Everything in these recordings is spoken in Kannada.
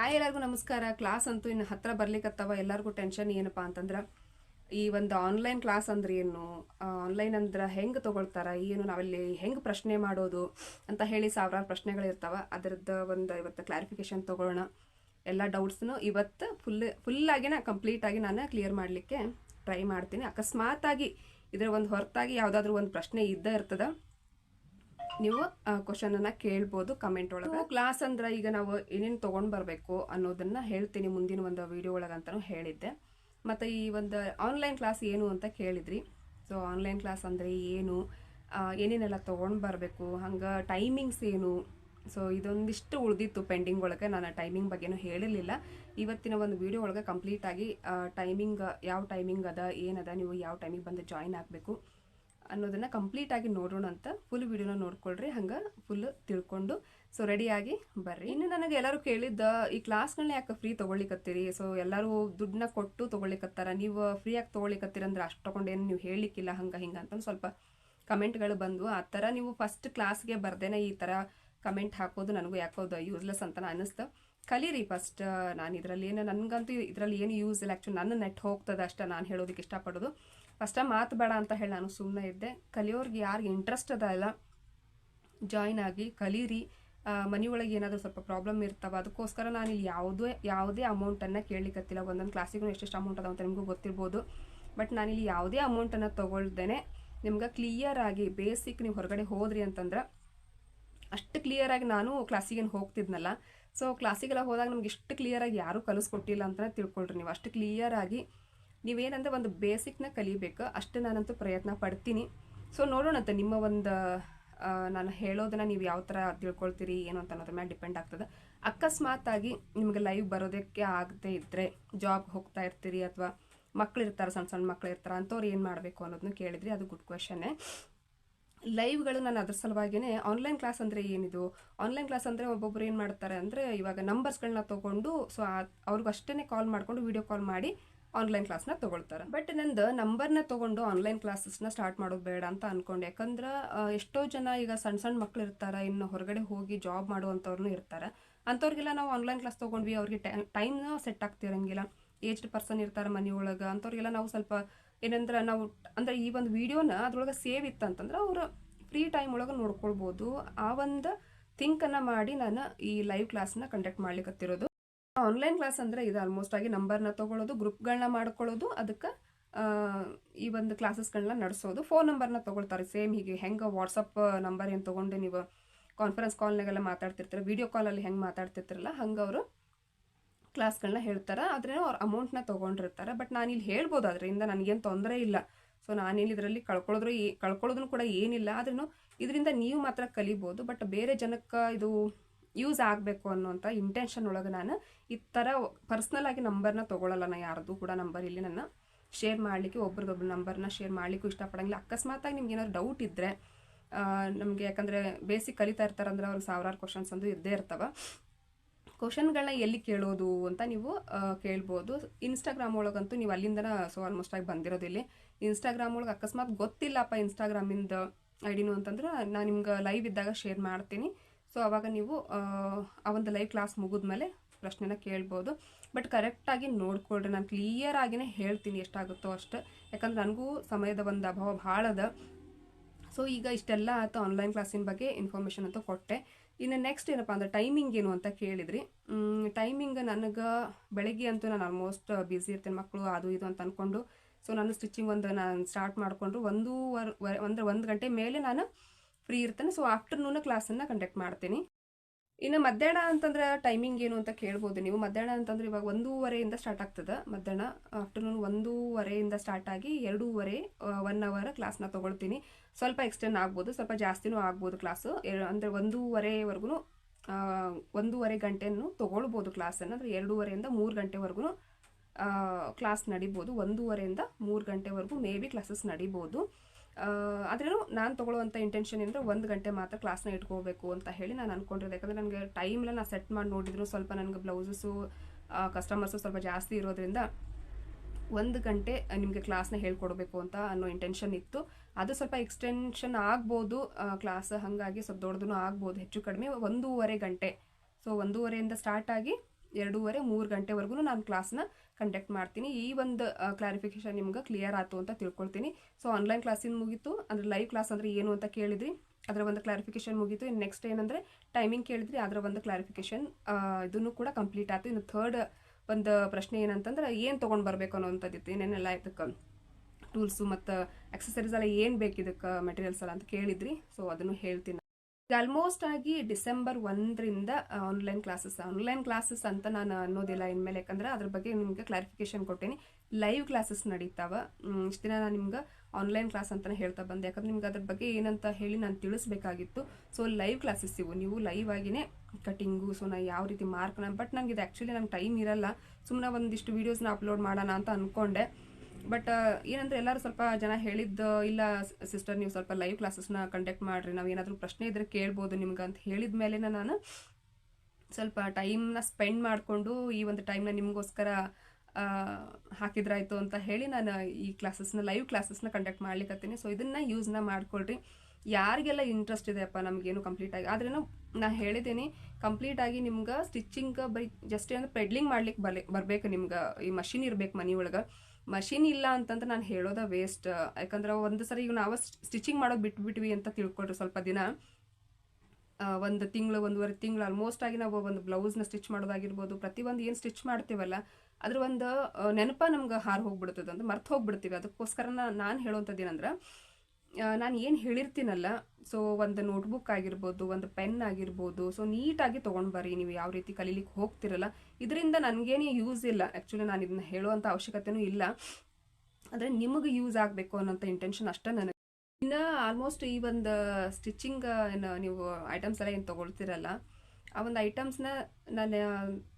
ಹಾಯ್ ಎಲ್ಲರಿಗೂ ನಮಸ್ಕಾರ. ಕ್ಲಾಸ್ ಅಂತೂ ಇನ್ನು ಹತ್ರ ಬರ್ಲಿಕ್ಕತ್ತವ ಎಲ್ಲರಿಗೂ ಟೆನ್ಷನ್ ಏನಪ್ಪ ಅಂತಂದ್ರೆ, ಈ ಒಂದು ಆನ್ಲೈನ್ ಕ್ಲಾಸ್ ಅಂದ್ರೆ ಏನು ಆನ್ಲೈನ್ ಅಂದ್ರೆ ಹೆಂಗೆ ತಗೊಳ್ತಾರ, ಏನು ನಾವಲ್ಲಿ ಹೆಂಗೆ ಪ್ರಶ್ನೆ ಮಾಡೋದು ಅಂತ ಹೇಳಿ ಸಾವಿರಾರು ಪ್ರಶ್ನೆಗಳಿರ್ತಾವ ಅದರದ್ದು ಒಂದು ಇವತ್ತು ಕ್ಲಾರಿಫಿಕೇಶನ್ ತಗೊಳ್ಳೋಣ ಎಲ್ಲ ಡೌಟ್ಸ್ನು ಇವತ್ತು ಫುಲ್ ಫುಲ್ಲಾಗಿ ನಾ ಕಂಪ್ಲೀಟ್ ಆಗಿ ನಾನು ಕ್ಲಿಯರ್ ಮಾಡಲಿಕ್ಕೆ ಟ್ರೈ ಮಾಡ್ತೀನಿ. ಅಕಸ್ಮಾತ್ ಆಗಿ ಇದರ ಒಂದು ಹೊರತಾಗಿ ಯಾವುದಾದ್ರೂ ಒಂದು ಪ್ರಶ್ನೆ ಇದ್ದೇ ಇರ್ತದ. ನೀವು ಕ್ವಶನ್ ಅನ್ನ ಕೇಳ್ಬೋದು ಕಮೆಂಟ್ ಒಳಗೆ. ಕ್ಲಾಸ್ ಅಂದ್ರೆ ಈಗ ನಾವು ಏನೇನು ತಗೊಂಡ್ ಬರಬೇಕು ಅನ್ನೋದನ್ನ ಹೇಳ್ತೀನಿ ಮುಂದಿನ ಒಂದು ವಿಡಿಯೋ ಒಳಗೆ ಅಂತಾನು ಹೇಳಿದ್ದೆ. ಮತ್ತೆ ಈ ಒಂದು ಆನ್ಲೈನ್ ಕ್ಲಾಸ್ ಏನು ಅಂತ ಕೇಳಿದ್ರಿ. ಸೊ ಆನ್ಲೈನ್ ಕ್ಲಾಸ್ ಅಂದ್ರೆ ಏನು ಏನೇನೆಲ್ಲ ತಗೊಂಡ್ ಬರಬೇಕು, ಹಂಗೆ ಟೈಮಿಂಗ್ಸ್ ಏನು. ಸೊ ಇದೊಂದಿಷ್ಟು ಉಳಿದಿತ್ತು ಪೆಂಡಿಂಗ್ ಒಳಗೆ. ನಾನು ಟೈಮಿಂಗ್ ಬಗ್ಗೆನೂ ಹೇಳಿರಲಿಲ್ಲ. ಇವತ್ತಿನ ಒಂದು ವಿಡಿಯೋ ಒಳಗೆ ಕಂಪ್ಲೀಟ್ ಆಗಿ ಟೈಮಿಂಗ್ ಯಾವ ಟೈಮಿಂಗ್ ಅದ ಏನದ ನೀವು ಯಾವ ಟೈಮಿಗೆ ಬಂದು ಜಾಯಿನ್ ಆಗಬೇಕು. ಅನ್ನೋದನ್ನ ಕಂಪ್ಲೀಟ್ ಆಗಿ ನೋಡೋಣ ಅಂತ ಫುಲ್ ವಿಡಿಯೋನ ನೋಡ್ಕೊಳ್ರಿ, ಹಂಗ ಫುಲ್ ತಿಳ್ಕೊಂಡು. ಸೊ ರೆಡಿಯಾಗಿ ಬರ್ರಿ. ಇನ್ನು ನನಗೆ ಎಲ್ಲರೂ ಕೇಳಿದ್ದ, ಈ ಕ್ಲಾಸ್ಗಳನ್ನ ಯಾಕೆ ಫ್ರೀ ತಗೊಳ್ಳಿಕತ್ತೀರಿ? ಸೊ ಎಲ್ಲರೂ ದುಡ್ಡನ್ನ ಕೊಟ್ಟು ತಗೊಳ್ಲಿಕ್ಕತ್ತಾರ ನೀವು ಫ್ರೀಯಾಗಿ ತಗೊಳ್ಲಿಕ್ಕತ್ತೀರ ಅಂದ್ರೆ ಅಷ್ಟು ತಗೊಂಡು ಏನು ನೀವು ಹೇಳಲಿಕ್ಕಿಲ್ಲ, ಹಂಗೆ ಹಿಂಗ ಅಂತ ಸ್ವಲ್ಪ ಕಮೆಂಟ್ಗಳು ಬಂದು ಆ ಥರ ನೀವು ಫಸ್ಟ್ ಕ್ಲಾಸ್ಗೆ ಬರ್ದೇನೆ ಈ ಥರ ಕಮೆಂಟ್ ಹಾಕೋದು ನನಗೂ ಯಾಕೋ ಯೂಸ್ಲೆಸ್ ಅಂತ ಅನ್ನಿಸ್ತು. ಕಲೀರಿ ಫಸ್ಟ್ ನಾನು ಇದರಲ್ಲಿ ಏನು, ನನಗಂತೂ ಇದರಲ್ಲಿ ಏನು ಯೂಸ್ ಇಲ್ಲ. ಆ್ಯಕ್ಚುಲಿ ನನ್ನ ನೆಟ್ ಹೋಗ್ತದೆ ಅಷ್ಟೇ, ನಾನು ಹೇಳೋದಕ್ಕೆ ಇಷ್ಟಪಡೋದು. ಫಸ್ಟ್ ಮಾತು ಬೇಡ ಅಂತ ಹೇಳಿ ನಾನು ಸುಮ್ಮನೆ ಇದ್ದೆ. ಕಲಿಯೋರ್ಗೆ ಯಾರಿಗೆ ಇಂಟ್ರೆಸ್ಟ್ ಅದ ಇಲ್ಲ ಜಾಯ್ನ್ ಆಗಿ ಕಲೀರಿ. ಮನೆಯೊಳಗೆ ಏನಾದರೂ ಸ್ವಲ್ಪ ಪ್ರಾಬ್ಲಮ್ ಇರ್ತಾವೆ, ಅದಕ್ಕೋಸ್ಕರ ನಾನು ಇಲ್ಲಿ ಯಾವುದೇ ಯಾವುದೇ ಅಮೌಂಟನ್ನು ಕೇಳಲಿಕ್ಕತ್ತಿಲ್ಲ ಒಂದೊಂದು ಕ್ಲಾಸಿಗೂ ಎಷ್ಟೆಷ್ಟು ಅಮೌಂಟ್ ಅದಾವ ಅಂತ ನಿಮಗೂ ಗೊತ್ತಿರ್ಬೋದು. ಬಟ್ ನಾನಿಲ್ಲಿ ಯಾವುದೇ ಅಮೌಂಟನ್ನು ತೊಗೊಳ್ದೇನೆ. ನಿಮ್ಗೆ ಕ್ಲಿಯರ್ ಆಗಿ ಬೇಸಿಕ್ ನೀವು ಹೊರಗಡೆ ಹೋದ್ರಿ ಅಂತಂದ್ರೆ ಅಷ್ಟು ಕ್ಲಿಯರ್ ಆಗಿ ನಾನು ಕ್ಲಾಸಿಗೇನು ಹೋಗ್ತಿದ್ನಲ್ಲ. ಸೊ ಕ್ಲಾಸಿಗೆಲ್ಲ ಹೋದಾಗ ನಮ್ಗೆ ಇಷ್ಟು ಕ್ಲಿಯರ್ ಆಗಿ ಯಾರೂ ಕಲಿಸ್ಕೊಟ್ಟಿಲ್ಲ ಅಂತ ತಿಳ್ಕೊಳ್ರಿ ನೀವು. ಅಷ್ಟು ಕ್ಲಿಯರ್ ಆಗಿ ನೀವೇನಂದ್ರೆ ಒಂದು ಬೇಸಿಕ್ನ ಕಲಿಬೇಕು, ಅಷ್ಟು ನಾನಂತೂ ಪ್ರಯತ್ನ ಪಡ್ತೀನಿ. ಸೊ ನೋಡೋಣಂತೆ ನಿಮ್ಮ ಒಂದು ನಾನು ಹೇಳೋದನ್ನ ನೀವು ಯಾವ ಥರ ತಿಳ್ಕೊಳ್ತೀರಿ, ಏನು ಅಂತ ಅನ್ನೋದ್ರ ಮೇಲೆ ಡಿಪೆಂಡ್ ಆಗ್ತದೆ. ಅಕಸ್ಮಾತ್ ಆಗಿ ನಿಮಗೆ ಲೈವ್ ಬರೋದಕ್ಕೆ ಆಗದೆ ಇದ್ದರೆ ಜಾಬ್ ಹೋಗ್ತಾ ಇರ್ತೀರಿ ಅಥವಾ ಮಕ್ಳು ಇರ್ತಾರೆ ಸಣ್ಣ ಸಣ್ಣ ಮಕ್ಳು ಇರ್ತಾರೆ, ಅಂಥವ್ರು ಏನು ಮಾಡಬೇಕು ಅನ್ನೋದನ್ನ ಕೇಳಿದ್ರಿ, ಅದು ಗುಡ್ ಕ್ವೆಶನ್ನೇ ಲೈವ್ಗಳು ನಾನು ಅದ್ರ ಸಲುವಾಗಿಯೇ ಆನ್ಲೈನ್ ಕ್ಲಾಸ್ ಅಂದರೆ ಏನಿದು? ಆನ್ಲೈನ್ ಕ್ಲಾಸ್ ಅಂದರೆ ಒಬ್ಬೊಬ್ರು ಏನು ಮಾಡ್ತಾರೆ ಅಂದರೆ ಇವಾಗ ನಂಬರ್ಸ್ಗಳನ್ನ ತೊಗೊಂಡು, ಸೊ ಅವ್ರಿಗೂ ಅಷ್ಟೇ ಕಾಲ್ ಮಾಡಿಕೊಂಡು ವಿಡಿಯೋ ಕಾಲ್ ಮಾಡಿ ಆನ್ಲೈನ್ ಕ್ಲಾಸ್ನ ತೊಗೊಳ್ತಾರೆ. ಬಟ್ ನಂದು ನಂಬರ್ನ ತೊಗೊಂಡು ಆನ್ಲೈನ್ ಕ್ಲಾಸಸ್ನ ಸ್ಟಾರ್ಟ್ ಮಾಡೋದು ಬೇಡ ಅಂತ ಅನ್ಕೊಂಡೆ. ಯಾಕಂದ್ರೆ ಎಷ್ಟೋ ಜನ ಈಗ ಸಣ್ಣ ಸಣ್ಣ ಮಕ್ಳು ಇರ್ತಾರೆ, ಇನ್ನು ಹೊರಗಡೆ ಹೋಗಿ ಜಾಬ್ ಮಾಡುವಂಥವ್ರು ಇರ್ತಾರೆ. ಅಂಥವ್ರಿಗೆಲ್ಲ ನಾವು ಆನ್ಲೈನ್ ಕ್ಲಾಸ್ ತೊಗೊಂಡ್ವಿ, ಅವ್ರಿಗೆ ಟೈಮ್ನ ಸೆಟ್ ಆಗ್ತಿರಂಗಿಲ್ಲ. ಏಜ್ಡ್ ಪರ್ಸನ್ ಇರ್ತಾರೆ ಮನೆಯೊಳಗೆ ಅಂಥವ್ರಿಗೆಲ್ಲ ನಾವು ಸ್ವಲ್ಪ ಏನಂದ್ರೆ ನಾವು, ಅಂದ್ರೆ ಈ ಒಂದು ವಿಡಿಯೋನ ಅದ್ರೊಳಗೆ ಸೇವ್ ಇತ್ತಂತಂದ್ರೆ ಅವರು ಫ್ರೀ ಟೈಮ್ ಒಳಗೆ ನೋಡ್ಕೊಳ್ಬೋದು. ಆ ಒಂದು ಥಿಂಕನ್ನು ಮಾಡಿ ನಾನು ಈ ಲೈವ್ ಕ್ಲಾಸ್ನ ಕಂಡಕ್ಟ್ ಮಾಡ್ಲಿಕ್ಕತ್ತಿರೋದು ಆನ್ಲೈನ್ ಕ್ಲಾಸ್ ಅಂದರೆ ಇದು ಆಲ್ಮೋಸ್ಟ್ ಆಗಿ ನಂಬರ್ನ ತಗೊಳ್ಳೋದು ಗ್ರೂಪ್ಗಳನ್ನ ಮಾಡ್ಕೊಳ್ಳೋದು ಅದಕ್ಕೆ ಈ ಒಂದು ಕ್ಲಾಸಸ್ಗಳನ್ನ ನಡೆಸೋದು. ಫೋನ್ ನಂಬರ್ನ ತೊಗೊಳ್ತಾರೆ. ಸೇಮ್ ಹೀಗೆ ಹೆಂಗೆ ವಾಟ್ಸಪ್ ನಂಬರ್ ಏನು ತೊಗೊಂಡು ನೀವು ಕಾನ್ಫರೆನ್ಸ್ ಕಾಲ್ನಾಗೆಲ್ಲ ಮಾತಾಡ್ತಿರ್ತಾರೆ ವಿಡಿಯೋ ಕಾಲಲ್ಲಿ ಹೆಂಗೆ ಮಾತಾಡ್ತಿರ್ತಿರಲ್ಲ, ಹಂಗೆ ಅವರು ಕ್ಲಾಸ್ಗಳನ್ನ ಹೇಳ್ತಾರೆ. ಆದ್ರೆ ಅವ್ರು ಅಮೌಂಟ್ನ ತೊಗೊಂಡಿರ್ತಾರೆ. ಬಟ್ ನಾನು ಇಲ್ಲಿ ಹೇಳ್ಬೋದು, ಅದರಿಂದ ನನಗೇನು ತೊಂದರೆ ಇಲ್ಲ. ಸೊ ನಾನೇನು ಇದರಲ್ಲಿ ಕಳ್ಕೊಳ್ಳೋದ್ರು ಕಳ್ಕೊಳ್ಳೋದನ್ನು ಕೂಡ ಏನಿಲ್ಲ. ಆದ್ರೂ ಇದರಿಂದ ನೀವು ಮಾತ್ರ ಕಲಿಬೋದು. ಬಟ್ ಬೇರೆ ಜನಕ್ಕೆ ಇದು ಯೂಸ್ ಆಗಬೇಕು ಅನ್ನೋಂಥ ಇಂಟೆನ್ಷನ್ ಒಳಗೆ ನಾನು ಈ ಥರ ಪರ್ಸ್ನಲ್ ಆಗಿ ನಂಬರ್ನ ತೊಗೊಳಲ್ಲ. ನಾನು ಯಾರ್ದು ಕೂಡ ನಂಬರ್ ಇಲ್ಲಿ ನನ್ನ ಶೇರ್ ಮಾಡಲಿಕ್ಕೆ, ಒಬ್ರದೊಬ್ರು ನಂಬರ್ನ ಶೇರ್ ಮಾಡಲಿಕ್ಕೂ ಇಷ್ಟಪಡಂಗಿಲ್ಲ. ಅಕಸ್ಮಾತಾಗಿ ನಿಮ್ಗೆ ಏನಾದ್ರು ಡೌಟ್ ಇದ್ದರೆ ನಮಗೆ ಯಾಕಂದರೆ ಬೇಸಿಕ್ ಕಲಿತಾ ಇರ್ತಾರಂದ್ರೆ ಅವ್ರು ಸಾವಿರಾರು ಕ್ವಶನ್ಸ್ ಅಂದು ಇದ್ದೇ ಇರ್ತವೆ. ಕ್ವಶನ್ಗಳನ್ನ ಎಲ್ಲಿ ಕೇಳೋದು ಅಂತ ನೀವು ಕೇಳ್ಬೋದು. ಇನ್ಸ್ಟಾಗ್ರಾಮ್ ಒಳಗಂತೂ ನೀವು ಅಲ್ಲಿಂದ ಸೊ ಆಲ್ಮೋಸ್ಟ್ ಆಗಿ ಬಂದಿರೋದಿಲ್ಲ ಇನ್ಸ್ಟಾಗ್ರಾಮ್ ಒಳಗೆ ಅಕಸ್ಮಾತ್ ಗೊತ್ತಿಲ್ಲಪ್ಪ ಇನ್ಸ್ಟಾಗ್ರಾಮಿಂದ ಐಡಿನು ಅಂತಂದ್ರೆ ನಾನು ನಿಮ್ಗೆ ಲೈವ್ ಇದ್ದಾಗ ಶೇರ್ ಮಾಡ್ತೀನಿ. ಸೊ ಅವಾಗ ನೀವು ಆ, ಒಂದು ಲೈವ್ ಕ್ಲಾಸ್ ಮುಗಿದ್ಮೇಲೆ ಪ್ರಶ್ನೆನ ಕೇಳ್ಬೋದು. ಬಟ್ ಕರೆಕ್ಟಾಗಿ ನೋಡ್ಕೊಳ್ರಿ. ನಾನು ಕ್ಲಿಯರ್ ಆಗಿನೇ ಹೇಳ್ತೀನಿ ಎಷ್ಟಾಗುತ್ತೋ ಅಷ್ಟು. ಯಾಕಂದ್ರೆ ನನಗೂ ಸಮಯದ ಒಂದು ಅಭಾವ ಭಾಳ ಅದ. ಸೊ ಈಗ ಇಷ್ಟೆಲ್ಲ ಆಯಿತು ಆನ್ಲೈನ್ ಕ್ಲಾಸಿನ ಬಗ್ಗೆ ಇನ್ಫಾರ್ಮೇಷನ್ ಅಂತ ಕೊಟ್ಟೆ. ಇನ್ನು ನೆಕ್ಸ್ಟ್ ಏನಪ್ಪ ಅಂದ್ರೆ ಟೈಮಿಂಗ್ ಏನು ಅಂತ ಕೇಳಿದ್ರಿ. ಟೈಮಿಂಗ್ ನನಗೆ ಬೆಳಗ್ಗೆ ಅಂತೂ ನಾನು ಆಲ್ಮೋಸ್ಟ್ ಬ್ಯುಸಿ ಇರ್ತೇನೆ. ಮಕ್ಕಳು ಅದು ಇದು ಅಂತ ಅಂದ್ಕೊಂಡು ಸೊ ನಾನು ಸ್ಟಿಚಿಂಗ್ ಒಂದು ನಾನು ಸ್ಟಾರ್ಟ್ ಮಾಡಿಕೊಂಡ್ರು ಒಂದೂವರೆ ಅಂದರೆ ಒಂದು ಗಂಟೆ ಮೇಲೆ ನಾನು ಫ್ರೀ ಇರ್ತೇನೆ. ಸೊ ಆಫ್ಟರ್ನೂನ್ ಕ್ಲಾಸನ್ನು ಕಂಡಕ್ಟ್ ಮಾಡ್ತೀನಿ. ಇನ್ನು ಮಧ್ಯಾಹ್ನ ಅಂತಂದ್ರೆ ಟೈಮಿಂಗ್ ಏನು ಅಂತ ಕೇಳ್ಬೋದು ನೀವು. ಮಧ್ಯಾಹ್ನ ಅಂತಂದ್ರೆ ಇವಾಗ ಒಂದೂವರೆಯಿಂದ ಸ್ಟಾರ್ಟ್ ಆಗ್ತದೆ. ಮಧ್ಯಾಹ್ನ ಆಫ್ಟರ್ನೂನ್ ಒಂದೂವರೆಯಿಂದ ಸ್ಟಾರ್ಟ್ ಆಗಿ ಎರಡೂವರೆ ಒನ್ ಅವರ್ ಕ್ಲಾಸ್ನ ತೊಗೊಳ್ತೀನಿ. ಸ್ವಲ್ಪ ಎಕ್ಸ್ಟೆಂಡ್ ಆಗ್ಬೋದು. ಸ್ವಲ್ಪ ಜಾಸ್ತಿನೂ ಆಗ್ಬೋದು ಕ್ಲಾಸು ಅಂದರೆ ಒಂದೂವರೆವರೆಗೂ ಒಂದೂವರೆ ಗಂಟೆಯನ್ನು ತೊಗೊಳ್ಬೋದು ಕ್ಲಾಸನ್ನು ಅಂದರೆ ಎರಡೂವರೆಯಿಂದ ಮೂರು ಗಂಟೆವರೆಗೂ ಕ್ಲಾಸ್ ನಡಿಬೋದು. ಒಂದೂವರೆಯಿಂದ ಮೂರು ಗಂಟೆವರೆಗೂ ಮೇ ಬಿ ಕ್ಲಾಸಸ್ ನಡಿಬೋದು. ಆದ್ರೂ ನಾನು ತೊಗೊಳ್ಳುವಂಥ ಇಂಟೆನ್ಷನ್ ಅಂದರೆ ಒಂದು ಗಂಟೆ ಮಾತ್ರ ಕ್ಲಾಸ್ನ ಇಟ್ಕೋಬೇಕು ಅಂತ ಹೇಳಿ ನಾನು ಅನ್ಕೊಂಡಿರೋದು. ಯಾಕಂದರೆ ನನಗೆ ಟೈಮ್ಲ ನಾನು ಸೆಟ್ ಮಾಡಿ ನೋಡಿದ್ರು ಸ್ವಲ್ಪ ನನಗೆ ಬ್ಲೌಸಸ್ಸು ಕಸ್ಟಮರ್ಸು ಸ್ವಲ್ಪ ಜಾಸ್ತಿ ಇರೋದ್ರಿಂದ ಒಂದು ಗಂಟೆ ನಿಮಗೆ ಕ್ಲಾಸ್ನ ಹೇಳ್ಕೊಡ್ಬೇಕು ಅಂತ ಅನ್ನೋ ಇಂಟೆನ್ಷನ್ ಇತ್ತು. ಅದು ಸ್ವಲ್ಪ ಎಕ್ಸ್ಟೆನ್ಷನ್ ಆಗ್ಬೋದು ಕ್ಲಾಸ್ ಹಾಗಾಗಿ ಸ್ವಲ್ಪ ದೊಡ್ಡದೂ ಆಗ್ಬೋದು, ಹೆಚ್ಚು ಕಡಿಮೆ ಒಂದೂವರೆ ಗಂಟೆ. ಸೊ ಒಂದೂವರೆಯಿಂದ ಸ್ಟಾರ್ಟ್ ಆಗಿ ಎರಡೂವರೆ, ಮೂರು ಗಂಟೆವರೆಗೂ ನಾನು ಕ್ಲಾಸ್ನ ಕಂಡಕ್ಟ್ ಮಾಡ್ತೀನಿ. ಈ ಒಂದು ಕ್ಲಾರಿಫಿಕೇಶನ್ ನಿಮ್ಗೆ ಕ್ಲಿಯರ್ ಆಯಿತು ಅಂತ ತಿಳ್ಕೊಳ್ತೀನಿ. ಸೊ ಆನ್ಲೈನ್ ಕ್ಲಾಸಿಂದ ಮುಗೀತು. ಅಂದರೆ ಲೈವ್ ಕ್ಲಾಸ್ ಅಂದರೆ ಏನು ಅಂತ ಕೇಳಿದ್ರಿ? ಅದರ ಒಂದು ಕ್ಲಾರಿಫಿಕೇಶನ್ ಮುಗೀತು. ಇನ್ನು ನೆಕ್ಸ್ಟ್ ಏನಂದರೆ ಟೈಮಿಂಗ್ ಕೇಳಿದ್ರಿ. ಅದರ ಒಂದು ಕ್ಲಾರಿಫಿಕೇಶನ್ ಇದನ್ನು ಕೂಡ ಕಂಪ್ಲೀಟ್ ಆಯಿತು. ಇನ್ನು ಥರ್ಡ್ ಒಂದು ಪ್ರಶ್ನೆ ಏನಂತಂದ್ರೆ ಏನು ತೊಗೊಂಡು ಬರಬೇಕು ಅನ್ನೋವಂಥದ್ದಿತ್ತು. ಏನೇನೆಲ್ಲ ಇದಕ್ಕೆ ಟೂಲ್ಸು ಮತ್ತು ಎಕ್ಸಸರೀಸ್ ಎಲ್ಲ ಏನು ಬೇಕು ಇದಕ್ಕೆ ಮೆಟೀರಿಯಲ್ಸ್ ಎಲ್ಲ ಅಂತ ಕೇಳಿದ್ರಿ. ಸೊ ಅದನ್ನು ಹೇಳ್ತೀನಿ ಆಲ್ಮೋಸ್ಟ್ ಆಗಿ ಡಿಸೆಂಬರ್ ಒಂದರಿಂದ ಆನ್ಲೈನ್ ಕ್ಲಾಸಸ್ ಆನ್ಲೈನ್ ಕ್ಲಾಸಸ್ ಅಂತ ನಾನು ಅನ್ನೋದಿಲ್ಲ ಇನ್ಮೇಲೆ, ಯಾಕಂದ್ರೆ ಅದ್ರ ಬಗ್ಗೆ ನಿಮ್ಗೆ ಕ್ಲಾರಿಫಿಕೇಶನ್ ಕೊಟ್ಟೇನಿ ಲೈವ್ ಕ್ಲಾಸಸ್ ನಡೀತಾವ. ಇಷ್ಟು ದಿನ ನಾನು ನಿಮ್ಗೆ ಆನ್ಲೈನ್ ಕ್ಲಾಸ್ ಅಂತಾನೆ ಹೇಳ್ತಾ ಬಂದೆ. ಯಾಕಂದ್ರೆ ನಿಮ್ಗೆ ಅದ್ರ ಬಗ್ಗೆ ಏನಂತ ಹೇಳಿ ನಾನು ತಿಳಿಸ್ಬೇಕಾಗಿತ್ತು. ಸೊ ಲೈವ್ ಕ್ಲಾಸಸ್ ಇವು. ನೀವು ಲೈವ್ ಆಗಿನೇ ಕಟಿಂಗು ಸೊ ನಾ ಯಾವ ರೀತಿ ಮಾರ್ಕ್ನ ಬಟ್ ನನಗೆ ಇದು ಆ್ಯಕ್ಚುಲಿ ನಂಗೆ ಟೈಮ್ ಇರಲ್ಲ. ಸುಮ್ಮನೆ ಒಂದಿಷ್ಟು ವೀಡಿಯೋಸ್ನ ಅಪ್ಲೋಡ್ ಮಾಡೋಣ ಅಂತ ಅಂದ್ಕೊಂಡೆ ಬಟ್ ಏನಂದ್ರೆ ಎಲ್ಲರೂ ಸ್ವಲ್ಪ ಜನ ಹೇಳಿದ್ದು, ಇಲ್ಲ ಸಿಸ್ಟರ್ ನೀವು ಸ್ವಲ್ಪ ಲೈವ್ ಕ್ಲಾಸಸ್ನ ಕಂಡಕ್ಟ್ ಮಾಡ್ರಿ, ನಾವು ಏನಾದರೂ ಪ್ರಶ್ನೆ ಇದ್ರೆ ಕೇಳ್ಬೋದು ನಿಮ್ಗೆ ಅಂತ ಹೇಳಿದ ಮೇಲೆ ನಾನು ಸ್ವಲ್ಪ ಟೈಮ್ನ ಸ್ಪೆಂಡ್ ಮಾಡಿಕೊಂಡು ಈ ಒಂದು ಟೈಮ್ನ ನಿಮಗೋಸ್ಕರ ಹಾಕಿದ್ರಾಯ್ತು ಅಂತ ಹೇಳಿ ನಾನು ಈ ಕ್ಲಾಸಸ್ನ ಲೈವ್ ಕ್ಲಾಸಸ್ನ ಕಂಡಕ್ಟ್ ಮಾಡ್ಲಿಕ್ಕತ್ತೀನಿ ಸೊ ಇದನ್ನ ಯೂಸ್ನ ಮಾಡ್ಕೊಳ್ರಿ. ಯಾರಿಗೆಲ್ಲ ಇಂಟ್ರೆಸ್ಟ್ ಇದೆಯಪ್ಪ ನಮಗೇನು ಕಂಪ್ಲೀಟ್ ಆಗಿ ಆದ್ರೆ ನಾ ಹೇಳಿದ್ದೀನಿ ಕಂಪ್ಲೀಟ್ ಆಗಿ ನಿಮ್ಗೆ ಸ್ಟಿಚಿಂಗ್ ಬೈ ಜಸ್ಟ್ ಏನಂದ್ರೆ ಪೆಡ್ಲಿಂಗ್ ಮಾಡ್ಲಿಕ್ಕೆ ಬರ್ಲಿ, ಬರ್ಬೇಕು ನಿಮ್ಗೆ, ಈ ಮಷಿನ್ ಇರ್ಬೇಕು ಮನೆ ಮಷಿನ್ ಇಲ್ಲ ಅಂತಂದ್ರೆ ನಾನು ಹೇಳೋದ ವೇಸ್ಟ್ ಯಾಕಂದ್ರೆ ಒಂದು ಸರಿ ಈಗ ನಾವು ಸ್ಟಿಚಿಂಗ್ ಮಾಡೋದು ಬಿಟ್ಬಿಟ್ವಿ ಅಂತ ತಿಳ್ಕೊಳ್ರಿ ಸ್ವಲ್ಪ ದಿನ. ಒಂದು ತಿಂಗಳು, ಒಂದೂವರೆ ತಿಂಗಳು ಆಲ್ಮೋಸ್ಟ್ ಆಗಿ ನಾವು ಒಂದು ಬ್ಲೌಸ್ನ ಸ್ಟಿಚ್ ಮಾಡೋದಾಗಿರ್ಬೋದು. ಪ್ರತಿಯೊಂದು ಏನು ಸ್ಟಿಚ್ ಮಾಡ್ತೀವಲ್ಲ, ಅದ್ರ ಒಂದು ನೆನಪ ನಮ್ಗೆ ಹಾರು ಹೋಗ್ಬಿಡ್ತದೆ ಅಂತ ಮರ್ತು ಹೋಗ್ಬಿಡ್ತೀವಿ. ಅದಕ್ಕೋಸ್ಕರ ನಾನು ಹೇಳೋಂಥದ್ದು ಏನಂದ್ರೆ ನಾನು ಏನು ಹೇಳಿರ್ತೀನಲ್ಲ ಸೊ ಒಂದು ನೋಟ್ಬುಕ್ ಆಗಿರ್ಬೋದು, ಒಂದು ಪೆನ್ ಆಗಿರ್ಬೋದು ಸೊ ನೀಟಾಗಿ ತೊಗೊಂಡು ಬರ್ರಿ, ನೀವು ಯಾವ ರೀತಿ ಕಲೀಲಿಕ್ಕೆ ಹೋಗ್ತಿರಲ್ಲ. ಇದರಿಂದ ನನಗೇನು ಯೂಸ್ ಇಲ್ಲ. ಆ್ಯಕ್ಚುಲಿ ನಾನು ಇದನ್ನ ಹೇಳುವಂಥ ಅವಶ್ಯಕತೆನೂ ಇಲ್ಲ. ಆದರೆ ನಿಮಗೆ ಯೂಸ್ ಆಗಬೇಕು ಅನ್ನೋಂಥ ಇಂಟೆನ್ಷನ್ ಅಷ್ಟೇ ನನಗೆ. ಇನ್ನು ಆಲ್ಮೋಸ್ಟ್ ಈ ಒಂದು ಸ್ಟಿಚಿಂಗ್ ಏನು ನೀವು ಐಟಮ್ಸ್ ಎಲ್ಲ ಏನು ತೊಗೊಳ್ತಿರಲ್ಲ ಆ ಒಂದು ಐಟಮ್ಸ್ನ ನಾನು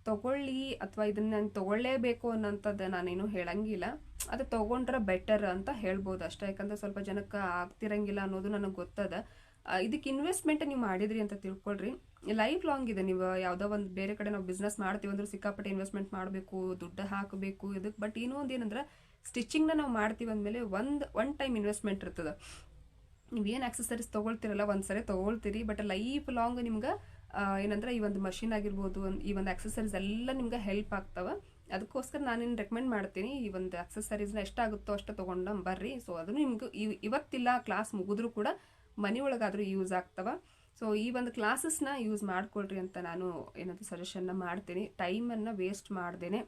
ತಗೊಳ್ಳಿ ಅಥವಾ ಇದನ್ನ ನಾನು ತೊಗೊಳ್ಳೇಬೇಕು ಅನ್ನೋಂಥದ್ದು ನಾನೇನು ಹೇಳಂಗಿಲ್ಲ. ಅದು ತೊಗೊಂಡ್ರೆ ಬೆಟರ್ ಅಂತ ಹೇಳ್ಬೋದು ಅಷ್ಟೇ. ಯಾಕಂದ್ರೆ ಸ್ವಲ್ಪ ಜನಕ್ಕೆ ಆಗ್ತಿರಂಗಿಲ್ಲ ಅನ್ನೋದು ನನಗೆ ಗೊತ್ತದ. ಇದಕ್ಕೆ ಇನ್ವೆಸ್ಟ್ಮೆಂಟ್ ನೀವು ಮಾಡಿದ್ರಿ ಅಂತ ತಿಳ್ಕೊಳ್ರಿ. ಲೈಫ್ ಲಾಂಗ್ ಇದೆ. ನೀವು ಯಾವುದೋ ಒಂದು ಬೇರೆ ಕಡೆ ನಾವು ಬಿಸ್ನೆಸ್ ಮಾಡ್ತೀವಿ ಅಂದ್ರೆ ಸಿಕ್ಕಾಪಟ್ಟೆ ಇನ್ವೆಸ್ಟ್ಮೆಂಟ್ ಮಾಡಬೇಕು, ದುಡ್ಡು ಹಾಕಬೇಕು ಇದಕ್ಕೆ ಬಟ್ ಇನ್ನೂ ಒಂದು ಏನಂದ್ರೆ ಸ್ಟಿಚಿಂಗ್ನ ನಾವು ಮಾಡ್ತೀವಿ ಅಂದಮೇಲೆ ಒಂದು ಒನ್ ಟೈಮ್ ಇನ್ವೆಸ್ಟ್ಮೆಂಟ್ ಇರ್ತದೆ. ನೀವೇನು ಆಕ್ಸಸರೀಸ್ ತೊಗೊಳ್ತಿರಲ್ಲ ಒಂದು ಸರಿ ತೊಗೊಳ್ತೀರಿ. ಬಟ್ ಲೈಫ್ ಲಾಂಗ್ ನಿಮ್ಗೆ ಏನಂದ್ರೆ ಈ ಒಂದು ಮಷಿನ್ ಆಗಿರ್ಬೋದು ಈ ಒಂದು ಆಕ್ಸಸರೀಸ್ ಎಲ್ಲ ನಿಮ್ಗೆ ಹೆಲ್ಪ್ ಆಗ್ತವೆ. ಅದಕ್ಕೋಸ್ಕರ ನಾನು ನಾನೇನು ರೆಕಮೆಂಡ್ ಮಾಡ್ತೀನಿ. ಈ ಒಂದು ಆಕ್ಸಸರೀಸ್ನ ಎಷ್ಟಾಗುತ್ತೋ ಅಷ್ಟು ತೊಗೊಂಡು ಬರ್ರಿ. ಸೊ ಅದನ್ನು ನಿಮ್ಗೆ ಇವತ್ತಿಲ್ಲ ಕ್ಲಾಸ್ ಮುಗಿದ್ರೂ ಕೂಡ ಮನೆಯೊಳಗಾದರೂ ಯೂಸ್ ಆಗ್ತವ. ಸೊ ಈ ಒಂದು ಕ್ಲಾಸಸ್ನ ಯೂಸ್ ಮಾಡ್ಕೊಳ್ರಿ ಅಂತ ನಾನು ಏನಂತ ಸಜೆಷನ್ನ ಮಾಡ್ತೀನಿ. ಟೈಮನ್ನು ವೇಸ್ಟ್ ಮಾಡ್ದೇನೆ.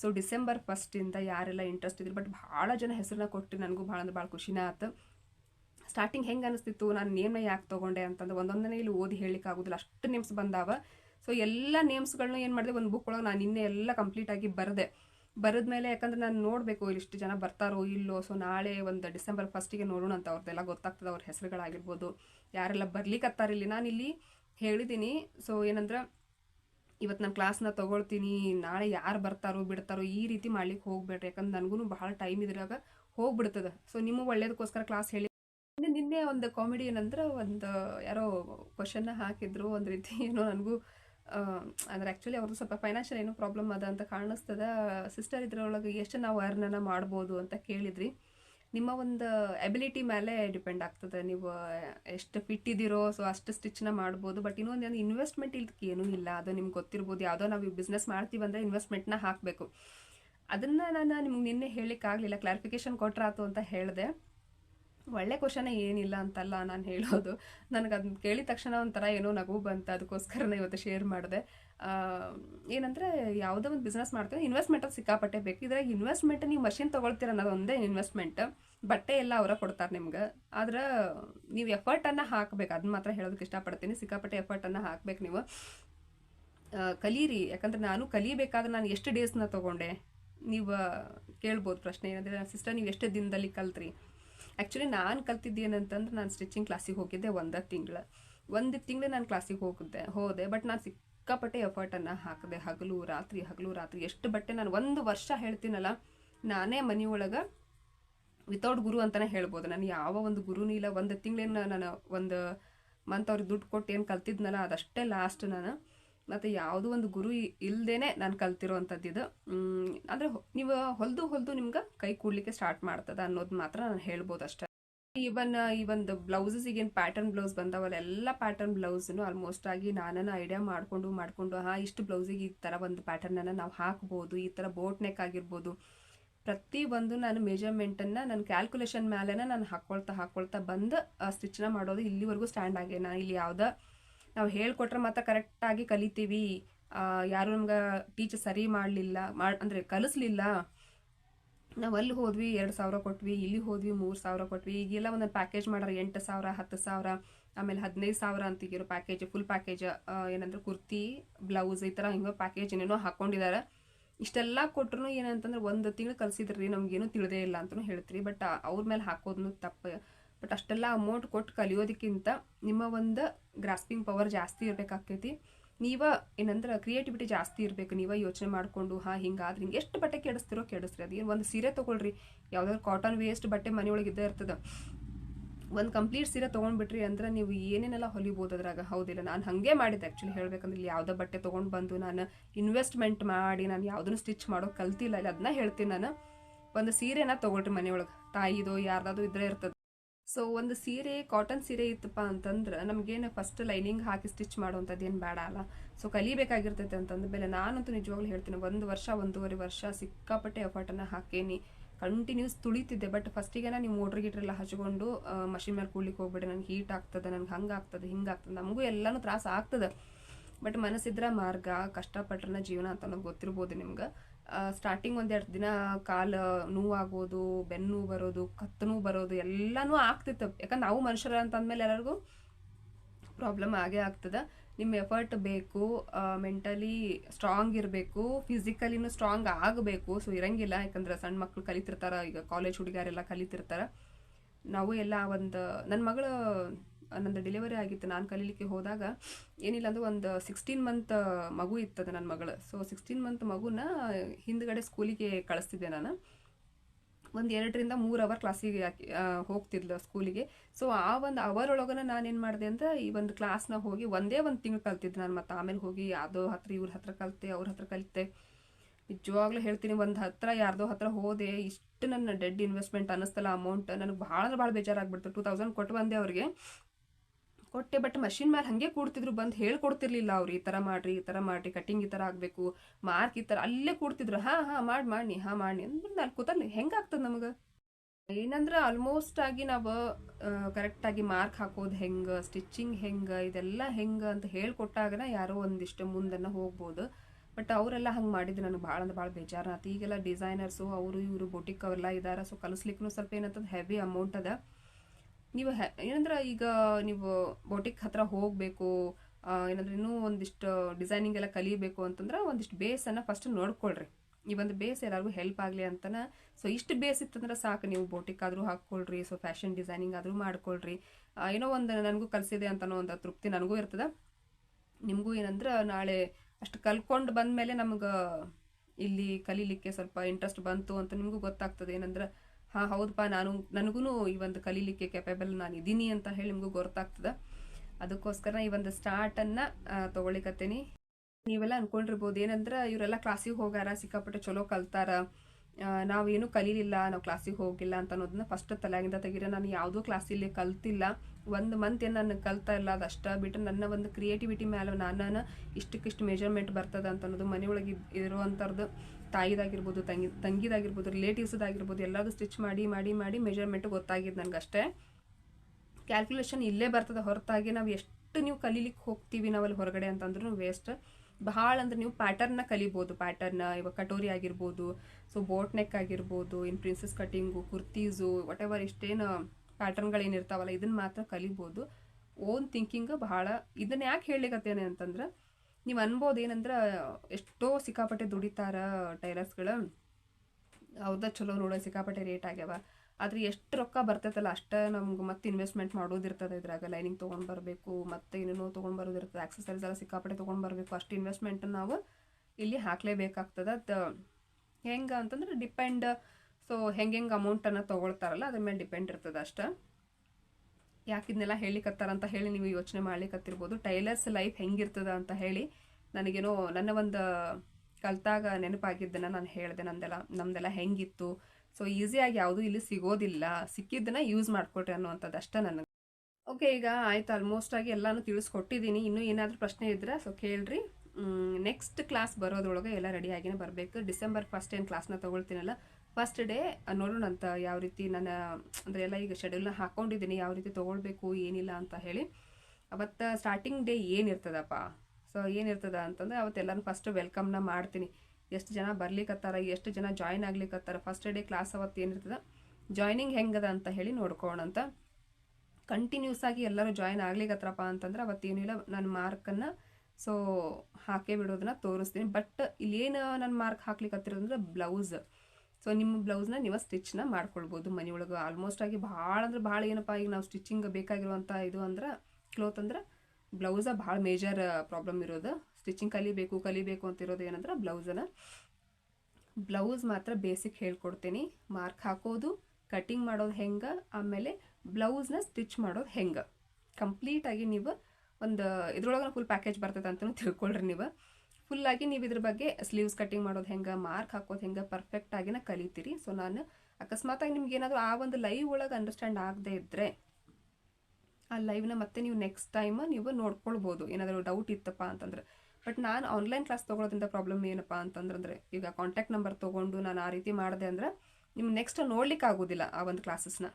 ಸೊ ಡಿಸೆಂಬರ್ ಫಸ್ಟಿಂದ ಯಾರೆಲ್ಲ ಇಂಟ್ರೆಸ್ಟ್ ಇದ್ರು ಬಟ್ ಭಾಳ ಜನ ಹೆಸರನ್ನ ಕೊಟ್ಟು ನನಗೂ ಭಾಳ ಅಂದ್ರೆ ಭಾಳ ಖುಷಿನೇ ಆಯ್ತು ಸ್ಟಾರ್ಟಿಂಗ್ ಹೆಂಗೆ ಅನಿಸ್ತಿತ್ತು, ನಾನು ನೇಮ್ನ ಯಾಕೆ ತೊಗೊಂಡೆ ಅಂತಂದ್ರೆ ಒಂದೊಂದನೇ ಇಲ್ಲಿ ಓದಿ ಹೇಳಲಿಕ್ಕೆ ಆಗೋದಿಲ್ಲ. ಅಷ್ಟು ನೇಮ್ಸ್ ಬಂದಾವ. ಸೊ ಎಲ್ಲ ನೇಮ್ಸ್ಗಳನ್ನ ಏನು ಮಾಡಿದೆ, ಒಂದು ಬುಕ್ ಒಳಗೆ ನಾನು ನಿನ್ನೆ ಎಲ್ಲ ಕಂಪ್ಲೀಟ್ ಆಗಿ ಬರೆದ. ಮೇಲೆ ಯಾಕಂದ್ರೆ ನಾನು ನೋಡಬೇಕು ಇಷ್ಟು ಜನ ಬರ್ತಾರೋ ಇಲ್ಲೋ ಸೊ ನಾಳೆ ಒಂದು ಡಿಸೆಂಬರ್ ಫಸ್ಟಿಗೆ ನೋಡೋಣ ಅಂತ ಅವ್ರದ್ದೆಲ್ಲ ಗೊತ್ತಾಗ್ತದೆ, ಅವ್ರ ಹೆಸರುಗಳಾಗಿರ್ಬೋದು. ಯಾರೆಲ್ಲ ಇಲ್ಲಿ. ನಾನು ಇಲ್ಲಿ ಹೇಳಿದ್ದೀನಿ ಸೊ ಏನಂದ್ರೆ ಇವತ್ತು ನಾನು ಕ್ಲಾಸ್ನ ತೊಗೊಳ್ತೀನಿ, ನಾಳೆ ಯಾರು ಬರ್ತಾರೋ, ಬಿಡ್ತಾರೋ ಈ ರೀತಿ ಮಾಡ್ಲಿಕ್ಕೆ ಹೋಗ್ಬೇಡ್ರಿ. ಯಾಕಂದ್ರೆ ನನಗೂ ಬಹಳ ಟೈಮ್ ಇದ್ರಾಗ ಹೋಗ್ಬಿಡ್ತದೆ. ಸೊ ನಿಮ್ಮ ಒಳ್ಳೇದಕ್ಕೋಸ್ಕರ ಕ್ಲಾಸ್ ಹೇಳಿ. ನಿನ್ನೆ ಒಂದು ಕಾಮಿಡಿ ಏನಂದ್ರೆ, ಒಂದು ಯಾರೋ ಕ್ವಶನ್ನ ಹಾಕಿದ್ರು, ಒಂದು ರೀತಿ ಏನೋ ನನಗೂ ಅಂದ್ರೆ ಆ್ಯಕ್ಚುಲಿ ಅವ್ರದ್ದು ಸ್ವಲ್ಪ ಫೈನಾನ್ಷಿಯಲ್ ಏನೋ ಪ್ರಾಬ್ಲಮ್ ಅದ ಅಂತ ಕಾಣಿಸ್ತದ. ಸಿಸ್ಟರ್ ಇದ್ರೊಳಗೆ ಎಷ್ಟು ನಾವು ಅರ್ನನ ಮಾಡ್ಬೋದು ಅಂತ ಕೇಳಿದ್ರಿ. ನಿಮ್ಮ ಒಂದು ಎಬಿಲಿಟಿ ಮೇಲೆ ಡಿಪೆಂಡ್ ಆಗ್ತದೆ. ನೀವು ಎಷ್ಟು ಫಿಟ್ ಇದ್ದೀರೋ ಸೊ ಅಷ್ಟು ಸ್ಟಿಚ್ನ ಮಾಡ್ಬೋದು. ಬಟ್ ಇನ್ನೊಂದು ಏನು ಇನ್ವೆಸ್ಟ್ಮೆಂಟ್ ಇದಕ್ಕೆ ಏನೂ ಇಲ್ಲ. ಅದು ನಿಮ್ಗೆ ಗೊತ್ತಿರ್ಬೋದು. ಯಾವುದೋ ನಾವು ಬಿಸ್ನೆಸ್ ಮಾಡ್ತೀವಿ ಅಂದರೆ ಇನ್ವೆಸ್ಟ್ಮೆಂಟ್ನ ಹಾಕಬೇಕು. ಅದನ್ನು ನಾನು ನಿಮ್ಗೆ ನಿನ್ನೆ ಹೇಳಲಿಕ್ಕಾಗಲಿಲ್ಲ ಕ್ಲಾರಿಫಿಕೇಶನ್ ಕೊಟ್ರಾತು ಅಂತ ಹೇಳಿದೆ. ಒಳ್ಳೆ ಕ್ವಶನೇ ಏನಿಲ್ಲ ಅಂತಲ್ಲ ನಾನು ಹೇಳೋದು. ನನಗೆ ಅದನ್ನ ಕೇಳಿದ ತಕ್ಷಣ ಒಂಥರ ಏನೋ ನಗು ಬಂತ ಅದಕ್ಕೋಸ್ಕರನೇ ಇವತ್ತು ಶೇರ್ ಮಾಡಿದೆ. ಏನಂದರೆ ಯಾವುದೋ ಒಂದು ಬಿಸ್ನೆಸ್ ಮಾಡ್ತೀವಿ ಇನ್ವೆಸ್ಟ್ಮೆಂಟ್ ಅದು ಸಿಕ್ಕಾಪಟ್ಟೆ ಬೇಕು. ಇದ್ರಾಗ ಇನ್ವೆಸ್ಟ್ಮೆಂಟ್ ನೀವು ಮಷಿನ್ ತೊಗೊಳ್ತೀರ ಅನ್ನೋದು ಒಂದೇ ಇನ್ವೆಸ್ಟ್ಮೆಂಟ್ ಬಟ್ಟೆ ಎಲ್ಲ ಅವರ ಕೊಡ್ತಾರೆ ನಿಮ್ಗೆ. ಆದ್ರೆ ನೀವು ಎಫರ್ಟನ್ನು ಹಾಕಬೇಕು. ಅದನ್ನ ಮಾತ್ರ ಹೇಳೋದಕ್ಕೆ ಇಷ್ಟಪಡ್ತೀನಿ. ಸಿಕ್ಕಾಪಟ್ಟೆ ಎಫರ್ಟನ್ನು ಹಾಕಬೇಕು ನೀವು. ಕಲೀರಿ. ಯಾಕಂದ್ರೆ ನಾನು ಕಲಿಬೇಕಾದ್ರೆ ನಾನು ಎಷ್ಟು ಡೇಸ್ನ ತೊಗೊಂಡೆ? ನೀವು ಕೇಳ್ಬೋದು ಪ್ರಶ್ನೆ. ಏನಂದರೆ, ಸಿಸ್ಟರ್, ನೀವು ಎಷ್ಟು ದಿನದಲ್ಲಿ ಕಲ್ತ್ರಿ? ಆ್ಯಕ್ಚುಲಿ ನಾನು ಕಲ್ತಿದ್ದು ಏನಂತಂದ್ರೆ ನಾನು ಸ್ಟಿಚಿಂಗ್ ಕ್ಲಾಸಿಗೆ ಹೋಗಿದ್ದೆ ಒಂದು ತಿಂಗಳು. ಒಂದು ತಿಂಗಳು ನಾನು ಕ್ಲಾಸಿಗೆ ಹೋಗಿದ್ದೆ ಹೋದೆ ಬಟ್ ನಾನು ಸಿಕ್ಕಾಪಟ್ಟೆ ಎಫರ್ಟನ್ನು ಹಾಕಿದೆ. ಹಗಲು, ರಾತ್ರಿ ಹಗಲು, ರಾತ್ರಿ ಎಷ್ಟು ಬಟ್ಟೆ ನಾನು ಒಂದು ವರ್ಷ ಹೇಳ್ತೀನಲ್ಲ, ನಾನೇ ಮನೆಯೊಳಗೆ ವಿತೌಟ್ ಗುರು ಅಂತಲೇ ಹೇಳ್ಬೋದು. ನಾನು ಯಾವ ಒಂದು ಗುರುನೂ ಇಲ್ಲ. ಒಂದು ತಿಂಗಳೇನು ನಾನು ಒಂದು ಮಂತ್ ಅವ್ರಿಗೆ ದುಡ್ಡು ಕೊಟ್ಟು ಏನು ಕಲ್ತಿದ್ನಲ್ಲ, ಅದಷ್ಟೇ ಲಾಸ್ಟ್ ನಾನು. ಮತ್ತು ಯಾವುದೋ ಒಂದು ಗುರು ಇಲ್ಲದೇನೆ ನಾನು ಕಲ್ತಿರೋ ಇದು. ಅಂದರೆ ನೀವು ಹೊಲಿದು ಹೊಲಿದು ನಿಮ್ಗೆ ಕೈ ಕೂಡಲಿಕ್ಕೆ ಸ್ಟಾರ್ಟ್ ಮಾಡ್ತದೆ ಅನ್ನೋದು ಮಾತ್ರ ನಾನು ಹೇಳ್ಬೋದು ಅಷ್ಟೇ. ಈವನ್ ಈ ಒಂದು ಬ್ಲೌಸಸ್ ಈಗೇನು ಪ್ಯಾಟರ್ನ್ ಬ್ಲೌಸ್ ಬಂದವಲ್ಲ, ಎಲ್ಲ ಪ್ಯಾಟರ್ನ್ ಬ್ಲೌಸ್ನು ಆಲ್ಮೋಸ್ಟ್ ಆಗಿ ನಾನನ್ನ ಐಡಿಯಾ ಮಾಡಿಕೊಂಡು ಮಾಡಿಕೊಂಡು ಹಾಂ ಇಷ್ಟು ಬ್ಲೌಸಿಗೆ ಈ ಥರ ಒಂದು ಪ್ಯಾಟರ್ನನ್ನು ನಾವು ಹಾಕ್ಬೋದು, ಈ ಥರ ಬೋಟ್ ನೆಕ್ ಆಗಿರ್ಬೋದು. ಪ್ರತಿ ಒಂದು ನಾನು ಮೆಜರ್ಮೆಂಟನ್ನು ನನ್ನ ಕ್ಯಾಲ್ಕುಲೇಷನ್ ಮೇಲೆ ನಾನು ಹಾಕ್ಕೊಳ್ತಾ ಹಾಕ್ಕೊಳ್ತಾ ಬಂದು ಸ್ಟಿಚ್ನ ಮಾಡೋದು ಇಲ್ಲಿವರೆಗೂ ಸ್ಟ್ಯಾಂಡ್ ಆಗೇನ? ಇಲ್ಲಿ ಯಾವುದೋ ನಾವು ಹೇಳ್ಕೊಟ್ರೆ ಮಾತ್ರ ಕರೆಕ್ಟಾಗಿ ಕಲಿತೀವಿ. ಯಾರು ನಮ್ಗೆ ಟೀಚರ್ ಸರಿ ಮಾಡಲಿಲ್ಲ, ಮಾಡಿ, ಅಂದರೆ ಕಲಿಸ್ಲಿಲ್ಲ. ನಾವು ಅಲ್ಲಿ ಹೋದ್ವಿ, ಎರಡು ಸಾವಿರ ಕೊಟ್ವಿ, ಇಲ್ಲಿ ಹೋದ್ವಿ, ಮೂರು ಸಾವಿರ ಕೊಟ್ವಿ. ಈಗೆಲ್ಲ ಒಂದೊಂದು ಪ್ಯಾಕೇಜ್ ಮಾಡ್ಯಾರ, ಎಂಟು ಸಾವಿರ, ಹತ್ತು ಸಾವಿರ, ಆಮೇಲೆ ಹದಿನೈದು ಸಾವಿರ ಅಂತ ಈಗಿರೋ ಪ್ಯಾಕೇಜ್ ಫುಲ್ ಪ್ಯಾಕೇಜ್ ಏನಂದ್ರೆ ಕುರ್ತಿ ಬ್ಲೌಸ್ ಈ ಥರ ಹಿಂಗೋ ಪ್ಯಾಕೇಜ್ ಏನೇನೋ ಹಾಕ್ಕೊಂಡಿದ್ದಾರೆ ಇಷ್ಟೆಲ್ಲ ಕೊಟ್ರು ಏನಂತಂದ್ರೆ ಒಂದು ತಿಂಗಳು ಕಲಿಸಿದ್ರಿ ನಮ್ಗೇನು ತಿಳಿದೇ ಇಲ್ಲ ಅಂತಲೂ ಹೇಳ್ತೀರಿ. ಬಟ್ ಅವ್ರ ಮೇಲೆ ಹಾಕೋದ್ನು ತಪ್ಪು. ಬಟ್ ಅಷ್ಟೆಲ್ಲ ಅಮೌಂಟ್ ಕೊಟ್ಟು ಕಲಿಯೋದಕ್ಕಿಂತ ನಿಮ್ಮ ಒಂದು ಗ್ರಾಸ್ಪಿಂಗ್ ಪವರ್ ಜಾಸ್ತಿ ಇರಬೇಕಾಗ್ತೈತಿ. ನೀವ ಏನಂದ್ರೆ ಕ್ರಿಯೇಟಿವಿಟಿ ಜಾಸ್ತಿ ಇರಬೇಕು. ನೀವ ಯೋಚನೆ ಮಾಡಿಕೊಂಡು, ಹಾಂ ಹಿಂಗಾದ್ರೆ ಹಿಂಗೆ ಎಷ್ಟು ಬಟ್ಟೆ ಕೆಡಿಸ್ತಿರೋ ಕೆಡಿಸ್ರಿ. ಅದೇನು ಒಂದು ಸೀರೆ ತೊಗೊಳ್ರಿ. ಯಾವುದಾದ್ರು ಕಾಟನ್ ವೇಸ್ಟ್ ಬಟ್ಟೆ ಮನೆಯೊಳಗೆ ಇದ್ದೇ ಇರ್ತದೆ. ಒಂದು ಕಂಪ್ಲೀಟ್ ಸೀರೆ ತೊಗೊಂಡ್ಬಿಟ್ರಿ ಅಂದ್ರೆ ನೀವು ಏನೇನೆಲ್ಲ ಹೊಲಿಬೋದು ಅದ್ರಾಗ? ಹೌದಿಲ್ಲ, ನಾನು ಹಾಗೆ ಮಾಡಿದ್ದೆ ಆ್ಯಕ್ಚುಲಿ ಹೇಳ್ಬೇಕಂದ್ರೆ ಇಲ್ಲಿ ಯಾವುದೋ ಬಟ್ಟೆ ತೊಗೊಂಡು ಬಂದು ನಾನು ಇನ್ವೆಸ್ಟ್ಮೆಂಟ್ ಮಾಡಿ, ನಾನು ಯಾವುದನ್ನು ಸ್ಟಿಚ್ ಮಾಡೋಕೆ ಕಲ್ತಿಲ್ಲ, ಇಲ್ಲ ಅದನ್ನ ಹೇಳ್ತೀನಿ ನಾನು. ಒಂದು ಸೀರೆನ ತೊಗೊಳ್ರಿ ಮನೆಯೊಳಗೆ. ತಾಯಿದೋ, ಯಾರ್ದಾದ್ರು ಇದ್ರೆ ಇರ್ತದೆ. ಸೊ ಒಂದು ಸೀರೆ ಕಾಟನ್ ಸೀರೆ ಇತ್ತಪ್ಪ ಅಂತಂದ್ರೆ ನಮಗೇನು ಫಸ್ಟ್ ಲೈನಿಂಗ್ ಹಾಕಿ ಸ್ಟಿಚ್ ಮಾಡುವಂಥದ್ದು ಏನು ಬೇಡ ಅಲ್ಲ. ಸೊ ಕಲಿಬೇಕಾಗಿರ್ತೈತೆ ಅಂತಂದ ಮೇಲೆ ನಾನಂತೂ ನಿಜವಾಗ್ಲೂ ಹೇಳ್ತೀನಿ, ಒಂದು ವರ್ಷ, ಒಂದೂವರೆ ವರ್ಷ ಸಿಕ್ಕಾಪಟ್ಟೆ ಎಫರ್ಟನ್ನು ಹಾಕೇನಿ. ಕಂಟಿನ್ಯೂಸ್ ತುಳಿತಿದ್ದೆ ಬಟ್ ಫಸ್ಟಿಗೆನ ನೀವು ಮೋಟ್ರ್ ಗೀಟ್ರೆಲ್ಲ ಹಚ್ಕೊಂಡು ಮಷಿನ್ ಮೇಲೆ ಕೂಡ್ಲಿಕ್ಕೆ ಹೋಗ್ಬೇಡಿ ನನಗೆ ಹೀಟ್ ಆಗ್ತದೆ ನನಗೆ ಹಂಗೆ ಆಗ್ತದೆ, ಹಿಂಗೆ ಆಗ್ತದೆ, ನಮಗೂ ಎಲ್ಲನೂ ತ್ರಾಸ ಆಗ್ತದೆ. ಬಟ್ ಮನಸ್ಸಿದ್ರೆ ಮಾರ್ಗ, ಕಷ್ಟಪಟ್ರನ ಜೀವನ ಅಂತ ಅನ್ನೋದು ಗೊತ್ತಿರ್ಬೋದು ನಿಮ್ಗೆ. ಸ್ಟಾರ್ಟಿಂಗ್ ಒಂದೆರಡು ದಿನ ಕಾಲು ನೋವಾಗೋದು, ಬೆನ್ನು ಬರೋದು ಕತ್ತು ನೋವು ಬರೋದು, ಎಲ್ಲನೂ ಆಗ್ತಿತ್ತು. ಯಾಕಂದ್ರೆ ನಾವು ಮನುಷ್ಯರ ಅಂತ ಅಂದಮೇಲೆ ಎಲ್ಲರಿಗೂ ಪ್ರಾಬ್ಲಮ್ ಆಗೇ ಆಗ್ತದೆ. ನಿಮ್ಮ ಎಫರ್ಟ್ ಬೇಕು ಮೆಂಟಲಿ ಸ್ಟ್ರಾಂಗ್ ಇರಬೇಕು ಫಿಸಿಕಲಿನೂ ಸ್ಟ್ರಾಂಗ್ ಆಗಬೇಕು. ಸೊ ಇರಂಗಿಲ್ಲ. ಯಾಕಂದ್ರೆ ಸಣ್ಣ ಮಕ್ಕಳು ಕಲಿತಿರ್ತಾರೆ, ಈಗ ಕಾಲೇಜ್ ಹುಡುಗಿಯರೆಲ್ಲ ಕಲಿತಿರ್ತಾರೆ. ನಾವು ಎಲ್ಲ ಒಂದು ನನ್ನ ಮಗಳು ನಂದು ಡೆಲಿವರಿ ಆಗಿತ್ತು. ನಾನು ಕಲೀಲಿಕ್ಕೆ ಹೋದಾಗ ಏನಿಲ್ಲ ಅಂದ್ರೆ ಒಂದು ಸಿಕ್ಸ್ಟೀನ್ ಮಂತ್ ಮಗು ಇತ್ತದ ನನ್ನ ಮಗಳು. ಸೊ ಸಿಕ್ಸ್ಟೀನ್ ಮಂತ್ ಮಗುನ ಹಿಂದ್ಗಡೆ ಸ್ಕೂಲಿಗೆ ಕಳಿಸ್ತಿದ್ದೆ ನಾನು. ಒಂದು ಎರಡರಿಂದ ಮೂರು ಅವರ್ ಕ್ಲಾಸಿಗೆ ಹೋಗ್ತಿದ್ಲು ಸ್ಕೂಲಿಗೆ ಸೊ ಆ ಒಂದು ಅವರ್ ಒಳಗನ ನಾನೇನು ಮಾಡಿದೆ ಅಂದ್ರೆ ಈ ಒಂದು ಕ್ಲಾಸ್ನ ಹೋಗಿ ಒಂದೇ ಒಂದು ತಿಂಗಳು ಕಲ್ತಿದ್ದೆ ನಾನು. ಮತ್ತೆ ಆಮೇಲೆ ಹೋಗಿ ಯಾವುದೋ ಹತ್ರ ಇವ್ರ ಹತ್ರ ಕಲಿತೆ, ಅವ್ರ ಹತ್ರ ಕಲಿತೆ. ನಿಜವಾಗ್ಲೂ ಹೇಳ್ತೀನಿ, ಒಂದು ಹತ್ರ ಯಾರ್ದೋ ಹತ್ರ ಹೋದೆ. ಇಷ್ಟು ನನ್ನ ಡೆಡ್ ಇನ್ವೆಸ್ಟ್ಮೆಂಟ್ ಅನ್ನಿಸ್ತಲ್ಲ ಅಮೌಂಟ್ ನನಗೆ ಭಾಳ ಭಾಳ ಬೇಜಾರಾಗ್ಬಿಡ್ತು. ಟೂ ತೌಸಂಡ್ ಕೊಟ್ಟು ಬಂದೆ ಅವ್ರಿಗೆ. ಕೊಟ್ಟೆ ಬಟ್ ಮಷಿನ್ ಮೇಲೆ ಹಾಗೆ ಕೂಡ್ತಿದ್ರು, ಬಂದು ಹೇಳ್ಕೊಡ್ತಿರ್ಲಿಲ್ಲ ಅವ್ರು, ಈ ಥರ ಮಾಡ್ರಿ, ಈ ಥರ ಮಾಡ್ರಿ ಕಟಿಂಗ್ ಈ ಥರ ಆಗಬೇಕು ಮಾರ್ಕ್ ಈ ಥರ ಅಲ್ಲೇ ಕೂಡ್ತಿದ್ರು, ಹಾಂ ಹಾಂ, ಮಾಡಿ ಮಾಡಿ ಹಾಂ ಮಾಡಿ ಅಂದ್ರೆ ಅಲ್ಲಿ ಕೂತಲ್ಲಿ ಹೆಂಗಾಗ್ತದೆ ನಮಗೆ? ಏನಂದ್ರೆ ಆಲ್ಮೋಸ್ಟ್ ಆಗಿ ನಾವು ಕರೆಕ್ಟಾಗಿ ಮಾರ್ಕ್ ಹಾಕೋದು ಹೆಂಗೆ ಸ್ಟಿಚಿಂಗ್ ಹೆಂಗೆ, ಇದೆಲ್ಲ ಹೆಂಗೆ ಅಂತ ಹೇಳ್ಕೊಟ್ಟಾಗನ ಯಾರೋ ಒಂದಿಷ್ಟು ಮುಂದನ್ನ ಹೋಗ್ಬೋದು ಬಟ್ ಅವರೆಲ್ಲ ಹಂಗೆ ಮಾಡಿದ್ದು ನನಗೆ ಭಾಳ ಅಂದ್ರೆ ಭಾಳ ಬೇಜಾರಾತು ಈಗೆಲ್ಲ ಡಿಸೈನರ್ಸು ಅವರು, ಇವರು ಬೊಟಿಕ್ ಅವೆಲ್ಲ ಇದಾರ ಸೊ ಕಲಿಸ್ಲಿಕ್ಕೂ ಸ್ವಲ್ಪ ಏನಂತಂದು ಹೆವಿ ಅಮೌಂಟ್ ಅದ. ನೀವು ಹೆ, ಏನಂದ್ರೆ ಈಗ ನೀವು ಬೋಟಿಕ್ ಹತ್ರ ಹೋಗಬೇಕು ಏನಂದ್ರೆ ಇನ್ನೂ ಒಂದಿಷ್ಟು ಡಿಸೈನಿಂಗ್ ಎಲ್ಲ ಕಲಿಬೇಕು ಅಂತಂದ್ರೆ ಒಂದಿಷ್ಟು ಬೇಸನ್ನು ಫಸ್ಟ್ ನೋಡ್ಕೊಳ್ರಿ. ಈ ಒಂದು ಬೇಸ್ ಎಲ್ಲರಿಗೂ ಹೆಲ್ಪ್ ಆಗಲಿ ಅಂತನ ಸೊ ಇಷ್ಟು ಬೇಸ್ ಇತ್ತಂದ್ರೆ ಸಾಕು, ನೀವು ಬೋಟಿಕ್ ಆದರೂ ಹಾಕ್ಕೊಳ್ರಿ ಸೊ ಫ್ಯಾಷನ್ ಡಿಸೈನಿಂಗ್ ಆದರೂ ಮಾಡ್ಕೊಳ್ರಿ. ಏನೋ ಒಂದು ನನಗೂ ಕಲಿಸಿದೆ ಅಂತನೋ ಒಂದು ತೃಪ್ತಿ ನನಗೂ ಇರ್ತದೆ. ನಿಮಗೂ ಏನಂದ್ರೆ ನಾಳೆ ಅಷ್ಟು ಕಲ್ಕೊಂಡು ಬಂದಮೇಲೆ ನಮ್ಗೆ ಇಲ್ಲಿ ಕಲೀಲಿಕ್ಕೆ ಸ್ವಲ್ಪ ಇಂಟ್ರೆಸ್ಟ್ ಬಂತು ಅಂತ ನಿಮಗೂ ಗೊತ್ತಾಗ್ತದೆ. ಏನಂದ್ರೆ ಹಾಂ ಹೌದಪ್ಪ ನಾನು ನನಗೂ ಈ ಒಂದು ಕಲೀಲಿಕ್ಕೆ ಕೆಪೇಬಲ್ ನಾನು ಇದ್ದೀನಿ ಅಂತ ಹೇಳಿ ನಿಮಗೂ ಗೊತ್ತಾಗ್ತದೆ. ಅದಕ್ಕೋಸ್ಕರ ಈ ಒಂದು ಸ್ಟಾರ್ಟನ್ನು ತೊಗೊಳಿಕತ್ತೀನಿ. ನೀವೆಲ್ಲ ಅನ್ಕೊಂಡಿರ್ಬೋದು, ಏನಂದ್ರೆ ಇವರೆಲ್ಲ ಕ್ಲಾಸಿಗೆ ಹೋಗಾರ, ಸಿಕ್ಕಾಪಟ್ಟೆ ಚಲೋ ಕಲ್ತಾರ. ನಾವು ನಾವೇನು ಕಲೀಲಿಲ್ಲ, ನಾವು ಕ್ಲಾಸಿಗೆ ಹೋಗಿಲ್ಲ ಅಂತ ಅನ್ನೋದನ್ನ ಫಸ್ಟ್ ತಲೆಯಾಗಿಂದ ತೆಗೀರ. ನಾನು ಯಾವುದೂ ಕ್ಲಾಸಿಲ್ಲಿ ಕಲ್ತಿಲ್ಲ. ಒಂದು ಮಂತ್ ಏನು ನಾನು ಕಲ್ತಾ ಇಲ್ಲ ಅದಷ್ಟ ಬಿಟ್ಟು ನನ್ನ ಒಂದು ಕ್ರಿಯೇಟಿವಿಟಿ ಮೇಲೆ ನಾನು ಇಷ್ಟಕ್ಕಿಷ್ಟು ಮೆಜರ್ಮೆಂಟ್ ಬರ್ತದ ಅಂತ ಅನ್ನೋದು ಮನೆಯೊಳಗೆ ಇರುವಂಥದ್ದು ತಾಯಿದಾಗಿರ್ಬೋದು, ತಂಗಿ, ತಂಗಿದಾಗಿರ್ಬೋದು ರಿಲೇಟಿವ್ಸ್ದಾಗಿರ್ಬೋದು ಎಲ್ಲದೂ ಸ್ಟಿಚ್ ಮಾಡಿ ಮಾಡಿ ಮಾಡಿ ಮೆಜರ್ಮೆಂಟ್ ಗೊತ್ತಾಗಿದ್ದು ನನಗಷ್ಟೇ. ಕ್ಯಾಲ್ಕುಲೇಷನ್ ಇಲ್ಲೇ ಬರ್ತದೆ, ಹೊರತಾಗಿ ನಾವು ಎಷ್ಟು ನೀವು ಕಲೀಲಿಕ್ಕೆ ಹೋಗ್ತೀವಿ ನಾವಲ್ಲಿ ಹೊರಗಡೆ ಅಂತಂದ್ರೂ ವೇಸ್ಟ್ ಭಾಳ ಅಂದ್ರೆ ನೀವು ಪ್ಯಾಟರ್ನ ಕಲಿಬೋದು ಪ್ಯಾಟರ್ನ ಇವಾಗ ಕಟೋರಿ ಆಗಿರ್ಬೋದು ಸೊ ಬೋಟ್ ನೆಕ್ ಆಗಿರ್ಬೋದು, ಇನ್ princess cutting kurtis whatever ಇಷ್ಟೇನು ಪ್ಯಾಟರ್ನ್ಗಳೇನು ಇರ್ತಾವಲ್ಲ ಇದನ್ನು ಮಾತ್ರ ಕಲಿಬೋದು. ಓನ್ ಥಿಂಕಿಂಗ್ ಬಹಳ ಇದನ್ನ ಯಾಕೆ ಹೇಳಲಿಕತ್ತೇನೆ ಅಂತಂದ್ರೆ ನೀವು ಅನ್ಬೋದು ಏನಂದ್ರೆ ಎಷ್ಟೋ ಸಿಕ್ಕಾಪಟ್ಟೆ ದುಡಿತಾರ ಟೈಲರ್ಸ್ಗಳು, ಅವ್ರದ ಚಲೋ ನೋಡೋ ಸಿಕ್ಕಾಪಟ್ಟೆ ರೇಟ್ ಆಗ್ಯಾವ. ಆದ್ರೆ ಎಷ್ಟು ರೊಕ್ಕ ಬರ್ತೈತಲ್ಲ, ಅಷ್ಟೇ ನಮ್ಗೆ ಮತ್ತೆ ಇನ್ವೆಸ್ಟ್ಮೆಂಟ್ ಮಾಡೋದಿರ್ತದೆ ಇದ್ರಾಗ. ಲೈನಿಂಗ್ ತೊಗೊಂಡು ಬರಬೇಕು, ಮತ್ತೆ ಏನೇನೋ ತೊಗೊಂಡು ಬರೋದಿರ್ತದೆ. ಆಕ್ಸಸರೀಸ್ ಎಲ್ಲ ಸಿಕ್ಕಾಪಟ್ಟೆ ತೊಗೊಂಡು ಬರಬೇಕು. ಅಷ್ಟು ಇನ್ವೆಸ್ಟ್ಮೆಂಟ್ ನಾವು ಇಲ್ಲಿ ಹಾಕಲೇಬೇಕಾಗ್ತದೆ. ಅದು ಹೆಂಗೆ ಅಂತಂದ್ರೆ ಡಿಪೆಂಡ್ ಸೊ ಹೆಂಗೆ ಹೆಂಗೆ ಅಮೌಂಟನ್ನು ತೊಗೊಳ್ತಾರಲ್ಲ, ಅದ್ರ ಮೇಲೆ ಡಿಪೆಂಡ್ ಇರ್ತದೆ ಅಷ್ಟೇ. ಯಾಕೆ ಇದನ್ನೆಲ್ಲ ಹೇಳಿಕತ್ತಾರ ಅಂತ ಹೇಳಿ ನೀವು ಯೋಚನೆ ಮಾಡ್ಲಿಕ್ಕತ್ತಿರ್ಬೋದು ಟೈಲರ್ಸ್ ಲೈಫ್ ಹೆಂಗಿರ್ತದ ಅಂತ ಹೇಳಿ ನನಗೇನೋ ನನ್ನ ಒಂದು ಕಲ್ತಾಗ ನೆನಪಾಗಿದ್ದನ್ನು ನಾನು ಹೇಳಿದೆ. ನಂದೆಲ್ಲ, ನಮ್ದೆಲ್ಲ ಹೆಂಗಿತ್ತು. ಸೊ ಈಸಿಯಾಗಿ ಯಾವುದೂ ಇಲ್ಲಿ ಸಿಗೋದಿಲ್ಲ. ಸಿಕ್ಕಿದ್ದನ್ನ ಯೂಸ್ ಮಾಡ್ಕೊಳ್ರಿ ಅನ್ನುವಂಥದ್ದು ಅಷ್ಟೇ ನನಗೆ. ಓಕೆ ಈಗ ಆಯ್ತು. ಆಲ್ಮೋಸ್ಟ್ ಆಗಿ ಎಲ್ಲಾನು ತಿಳಿಸ್ಕೊಟ್ಟಿದ್ದೀನಿ ಇನ್ನೂ ಏನಾದರೂ ಪ್ರಶ್ನೆ ಇದ್ರೆ ಸೊ ಕೇಳ್ರಿ. ನೆಕ್ಸ್ಟ್ ಕ್ಲಾಸ್ ಬರೋದ್ರೊಳಗೆ ಎಲ್ಲ ರೆಡಿಯಾಗಿನೇ ಬರಬೇಕು. ಡಿಸೆಂಬರ್ ಫಸ್ಟ್ ಏನು ಕ್ಲಾಸ್ನ ತೊಗೊಳ್ತೀನಲ್ಲ ಫಸ್ಟ್ ಡೇ ನೋಡೋಣ ಅಂತ ಯಾವ ರೀತಿ ನನ್ನ, ಅಂದರೆ ಎಲ್ಲ ಈಗ ಶೆಡ್ಯೂಲ್ನ ಹಾಕ್ಕೊಂಡಿದ್ದೀನಿ ಯಾವ ರೀತಿ ತೊಗೊಳ್ಬೇಕು, ಏನಿಲ್ಲ ಅಂತ ಹೇಳಿ. ಅವತ್ತು ಸ್ಟಾರ್ಟಿಂಗ್ ಡೇ ಏನಿರ್ತದಪ್ಪ? ಸೊ ಏನಿರ್ತದ ಅಂತಂದ್ರೆ ಅವತ್ತೆಲ್ಲರೂ ಫಸ್ಟ್ ವೆಲ್ಕಮ್ನ ಮಾಡ್ತೀನಿ. ಎಷ್ಟು ಜನ ಬರ್ಲಿಕ್ಕತ್ತಾರ ಎಷ್ಟು ಜನ ಜಾಯ್ನ್ ಆಗ್ಲಿಕ್ಕತ್ತಾರ ಫಸ್ಟ್ ಡೇ ಕ್ಲಾಸ್ ಅವತ್ತು ಏನಿರ್ತದೆ? ಜಾಯ್ನಿಂಗ್ ಹೆಂಗದ ಅಂತ ಹೇಳಿ ನೋಡ್ಕೋಣಂತ ಕಂಟಿನ್ಯೂಸ್ ಆಗಿ ಎಲ್ಲರೂ ಜಾಯ್ನ್ ಆಗ್ಲಿಕ್ಕತ್ತರಪ್ಪ ಅಂತಂದ್ರೆ ಅವತ್ತೇನಿಲ್ಲ ನನ್ನ ಮಾರ್ಕನ್ನು ಸೊ ಹಾಕೇ ಬಿಡೋದನ್ನ ತೋರಿಸ್ತೀನಿ. ಬಟ್ ಇಲ್ಲೇನು ನನ್ನ ಮಾರ್ಕ್ ಹಾಕ್ಲಿಕ್ಕತ್ತಿರೋದಂದ್ರೆ ಬ್ಲೌಸ್ ಸೊ ನಿಮ್ಮ ಬ್ಲೌಸ್ನ ನೀವು ಸ್ಟಿಚ್ನ ಮಾಡ್ಕೊಳ್ಬೋದು. ಮನೆಯೊಳಗೆ ಆಲ್ಮೋಸ್ಟ್ ಆಗಿ ಭಾಳ ಅಂದ್ರೆ ಭಾಳ ಏನಪ್ಪ, ಈಗ ನಾವು ಸ್ಟಿಚಿಂಗ್ ಬೇಕಾಗಿರುವಂಥ ಇದು ಅಂದ್ರೆ ಕ್ಲೋತ್ ಅಂದ್ರೆ ಬ್ಲೌಸ ಭಾಳ ಮೇಜರ್ ಪ್ರಾಬ್ಲಮ್ ಇರೋದು. ಸ್ಟಿಚಿಂಗ್ ಕಲಿಬೇಕು ಕಲಿಬೇಕು ಅಂತ ಇರೋದು ಏನಂದ್ರೆ ಬ್ಲೌಸನ್ನ ಬ್ಲೌಸ್ ಮಾತ್ರ ಬೇಸಿಕ್ ಹೇಳ್ಕೊಡ್ತೀನಿ. ಮಾರ್ಕ್ ಹಾಕೋದು ಕಟಿಂಗ್ ಮಾಡೋದು ಹೆಂಗೆ, ಆಮೇಲೆ ಬ್ಲೌಸ್ನ ಸ್ಟಿಚ್ ಮಾಡೋದು ಹೆಂಗೆ. ಕಂಪ್ಲೀಟಾಗಿ ನೀವು ಒಂದು ಇದ್ರೊಳಗೆ ಫುಲ್ ಪ್ಯಾಕೇಜ್ ಬರ್ತದೆ ಅಂತಲೂ ತಿಳ್ಕೊಳ್ರಿ ನೀವು. ಫುಲ್ಲಾಗಿ ನೀವು ಇದ್ರ ಬಗ್ಗೆ ಸ್ಲೀವ್ಸ್ ಕಟಿಂಗ್ ಮಾಡೋದು ಹೆಂಗೆ ಮಾರ್ಕ್ ಹಾಕೋದು ಹೆಂಗೆ ಪರ್ಫೆಕ್ಟಾಗಿನ ಕಲಿತೀರಿ. ಸೊ ನಾನು ಅಕಸ್ಮಾತಾಗಿ ನಿಮ್ಗೆ ಏನಾದರೂ ಆ ಒಂದು ಲೈವ್ ಒಳಗೆ ಅಂಡರ್ಸ್ಟ್ಯಾಂಡ್ ಆಗದೆ ಇದ್ದರೆ ಆ ಲೈವ್ನ ಮತ್ತೆ ನೀವು ನೆಕ್ಸ್ಟ್ ಟೈಮ್ ನೀವು ನೋಡ್ಕೊಳ್ಬೋದು. ಏನಾದರೂ ಡೌಟ್ ಇತ್ತಪ್ಪ ಅಂತಂದ್ರೆ. ಬಟ್ ನಾನು ಆನ್ಲೈನ್ ಕ್ಲಾಸ್ ತೊಗೊಳೋದ್ರಿಂದ ಪ್ರಾಬ್ಲಮ್ ಏನಪ್ಪ ಅಂತಂದ್ರೆ ಈಗ ಕಾಂಟ್ಯಾಕ್ಟ್ ನಂಬರ್ ತೊಗೊಂಡು ನಾನು ಆ ರೀತಿ ಮಾಡಿದೆ ಅಂದ್ರೆ ನಿಮ್ಗೆ ನೆಕ್ಸ್ಟ್ ನೋಡ್ಲಿಕ್ಕೆ ಆಗೋದಿಲ್ಲ ಆ ಒಂದು ಕ್ಲಾಸಸ್ನ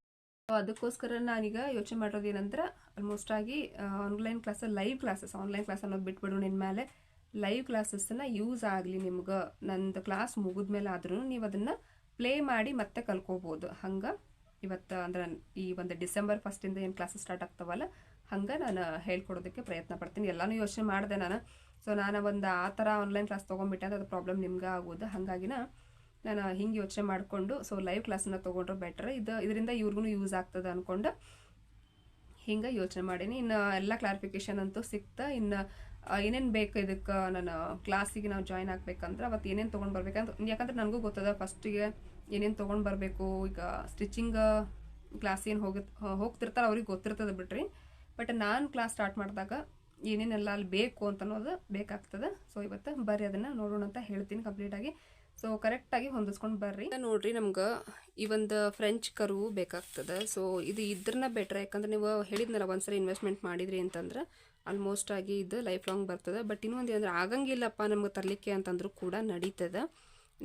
ಅದಕ್ಕೋಸ್ಕರ ನಾನೀಗ ಯೋಚನೆ ಮಾಡೋದು ಏನಂದ್ರೆ ಆಲ್ಮೋಸ್ಟ್ ಆಗಿ online class live classes online class ಅನ್ನೋದು ಬಿಟ್ಬಿಡು ನಿನ್ನ ಮೇಲೆ ಲೈವ್ ಕ್ಲಾಸಸ್ನ ಯೂಸ್ ಆಗಲಿ ನಿಮ್ಗೆ. ನಂದು ಕ್ಲಾಸ್ ಮುಗಿದ್ಮೇಲೆ ಆದ್ರೂ ನೀವು ಅದನ್ನು ಪ್ಲೇ ಮಾಡಿ ಮತ್ತೆ ಕಲ್ಕೋಬೋದು. ಹಂಗೆ ಇವತ್ತು ಅಂದ್ರೆ ಈ ಒಂದು ಡಿಸೆಂಬರ್ ಫಸ್ಟಿಂದ ಏನು ಕ್ಲಾಸಸ್ ಸ್ಟಾರ್ಟ್ ಆಗ್ತಾವಲ್ಲ, ಹಂಗೆ ನಾನು ಹೇಳ್ಕೊಡೋದಕ್ಕೆ ಪ್ರಯತ್ನ ಪಡ್ತೀನಿ. ಎಲ್ಲನೂ ಯೋಚನೆ ಮಾಡಿದೆ ನಾನು. ಸೊ ನಾನು ಒಂದು ಆ ಥರ ಆನ್ಲೈನ್ ಕ್ಲಾಸ್ ತೊಗೊಂಡ್ಬಿಟ್ಟೆ ಅಂದ್ರೆ ಅದು ಪ್ರಾಬ್ಲಮ್ ನಿಮ್ಗೆ ಆಗೋದು. ಹಾಗಾಗಿನ ನಾನು ಹಿಂಗೆ ಯೋಚನೆ ಮಾಡಿಕೊಂಡು ಸೊ ಲೈವ್ ಕ್ಲಾಸನ್ನ ತೊಗೊಂಡ್ರೆ ಬೆಟ್ರ್ ಇದು, ಇದರಿಂದ ಇವ್ರಿಗೂ ಯೂಸ್ ಆಗ್ತದೆ ಅಂದ್ಕೊಂಡು ಹಿಂಗೆ ಯೋಚನೆ ಮಾಡೀನಿ. ಇನ್ನು ಎಲ್ಲ ಕ್ಲಾರಿಫಿಕೇಶನ್ ಅಂತೂ ಸಿಕ್ತಾ. ಇನ್ನು ಏನೇನು ಬೇಕು ಇದಕ್ಕೆ ನಾನು ಕ್ಲಾಸಿಗೆ ನಾವು ಜಾಯ್ನ್ ಆಗ್ಬೇಕಂದ್ರೆ ಅವತ್ತು ಏನೇನು ತೊಗೊಂಡು ಬರ್ಬೇಕಂತ ಯಾಕಂದ್ರೆ ನನಗೂ ಗೊತ್ತದ ಫಸ್ಟಿಗೆ ಏನೇನು ತೊಗೊಂಡು ಬರಬೇಕು, ಈಗ ಸ್ಟಿಚಿಂಗ್ ಕ್ಲಾಸ್ ಏನು ಹೋಗಿ ಹೋಗ್ತಿರ್ತಾರೆ ಅವ್ರಿಗೆ ಗೊತ್ತಿರ್ತದೆ ಬಿಡ್ರಿ. ಬಟ್ ನಾನು ಕ್ಲಾಸ್ ಸ್ಟಾರ್ಟ್ ಮಾಡಿದಾಗ ಏನೇನೆಲ್ಲ ಅಲ್ಲಿ ಬೇಕು ಅಂತ ಅನ್ನೋದು ಬೇಕಾಗ್ತದೆ. ಸೊ ಇವತ್ತು ಬರ್ರಿ ಅದನ್ನು ನೋಡೋಣ ಅಂತ ಹೇಳ್ತೀನಿ ಕಂಪ್ಲೀಟಾಗಿ ಸೊ ಕರೆಕ್ಟಾಗಿ ಹೊಂದಿಸ್ಕೊಂಡು ಬರ್ರಿ. ನೋಡ್ರಿ ನಮ್ಗೆ ಈ ಒಂದು ಫ್ರೆಂಚ್ ಕರು ಬೇಕಾಗ್ತದೆ. ಸೊ ಇದು ಇದ್ರನ್ನ ಬೆಟ್ರ್ ಯಾಕಂದ್ರೆ ನೀವು ಹೇಳಿದ್ನಲ್ಲ ಒಂದ್ಸರಿ ಇನ್ವೆಸ್ಟ್ಮೆಂಟ್ ಮಾಡಿದ್ರಿ ಅಂತಂದ್ರೆ ಆಲ್ಮೋಸ್ಟ್ ಆಗಿ ಇದು ಲೈಫ್ ಲಾಂಗ್ ಬರ್ತದೆ. ಬಟ್ ಇನ್ನೊಂದು ಏನಂದ್ರೆ ಆಗಂಗಿಲ್ಲಪ್ಪ ನಮ್ಗೆ ತರಲಿಕ್ಕೆ ಅಂತಂದ್ರೂ ಕೂಡ ನಡೀತದೆ.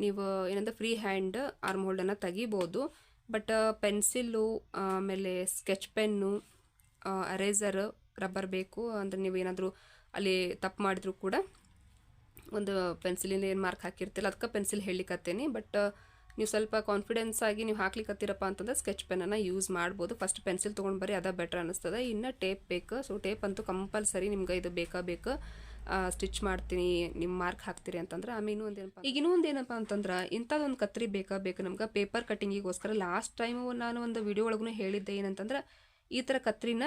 ನೀವು ಏನಂದ್ರೆ ಫ್ರೀ ಹ್ಯಾಂಡ್ ಆರ್ಮ್ ಹೋಲ್ಡನ್ನು ತೆಗಿಬೋದು. ಬಟ್ ಪೆನ್ಸಿಲ್ಲು ಆಮೇಲೆ ಸ್ಕೆಚ್ ಪೆನ್ನು ಅರೇಸರ್ ರಬ್ಬರ್ ಬೇಕು. ಅಂದರೆ ನೀವು ಏನಾದರೂ ಅಲ್ಲಿ ತಪ್ಪು ಮಾಡಿದ್ರು ಕೂಡ ಒಂದು ಪೆನ್ಸಿಲಿಂದ ಏನು ಮಾರ್ಕ್ ಹಾಕಿರ್ತಿಲ್ಲ ಅದಕ್ಕೆ ಪೆನ್ಸಿಲ್ ಹೇಳಿಕತ್ತೇನೆ ಬಟ್ ನೀವು ಸ್ವಲ್ಪ ಕಾನ್ಫಿಡೆನ್ಸ್ ಆಗಿ ನೀವು ಹಾಕ್ಲಿಕ್ಕತ್ತೀರಪ್ಪ ಅಂತಂದ್ರೆ ಸ್ಕೆಚ್ ಪೆನ್ನನ್ನು ಯೂಸ್ ಮಾಡ್ಬೋದು. ಫಸ್ಟ್ ಪೆನ್ಸಿಲ್ ತೊಗೊಂಡು ಬರೀ ಅದ ಬೆಟರ್ ಅನ್ನಿಸ್ತದೆ ಇನ್ನು ಟೇಪ್ ಬೇಕು. ಸೊ ಟೇಪ್ ಅಂತೂ ಕಂಪಲ್ಸರಿ ನಿಮ್ಗೆ ಇದು ಬೇಕಾ ಬೇಕು. ಸ್ಟಿಚ್ ಮಾಡ್ತೀನಿ ನಿಮ್ಮ ಮಾರ್ಕ್ ಹಾಕ್ತೀರಿ ಅಂತಂದ್ರೆ. ಆಮೇಲೆ ಇನ್ನೂ ಒಂದೇನಪ್ಪ ಈಗ ಇನ್ನೂ ಏನಪ್ಪ ಅಂತಂದ್ರೆ ಇಂಥದ್ದೊಂದು ಕತ್ರಿ ಬೇಕಾ ಬೇಕು ನಮ್ಗೆ? ಪೇಪರ್ ಕಟ್ಟಿಂಗಿಗೋಸ್ಕರ ಲಾಸ್ಟ್ ಟೈಮು ನಾನು ಒಂದು ವಿಡಿಯೋ ಒಳಗೂ ಹೇಳಿದ್ದೆ ಏನಂತಂದ್ರೆ, ಈ ಥರ ಕತ್ರಿನ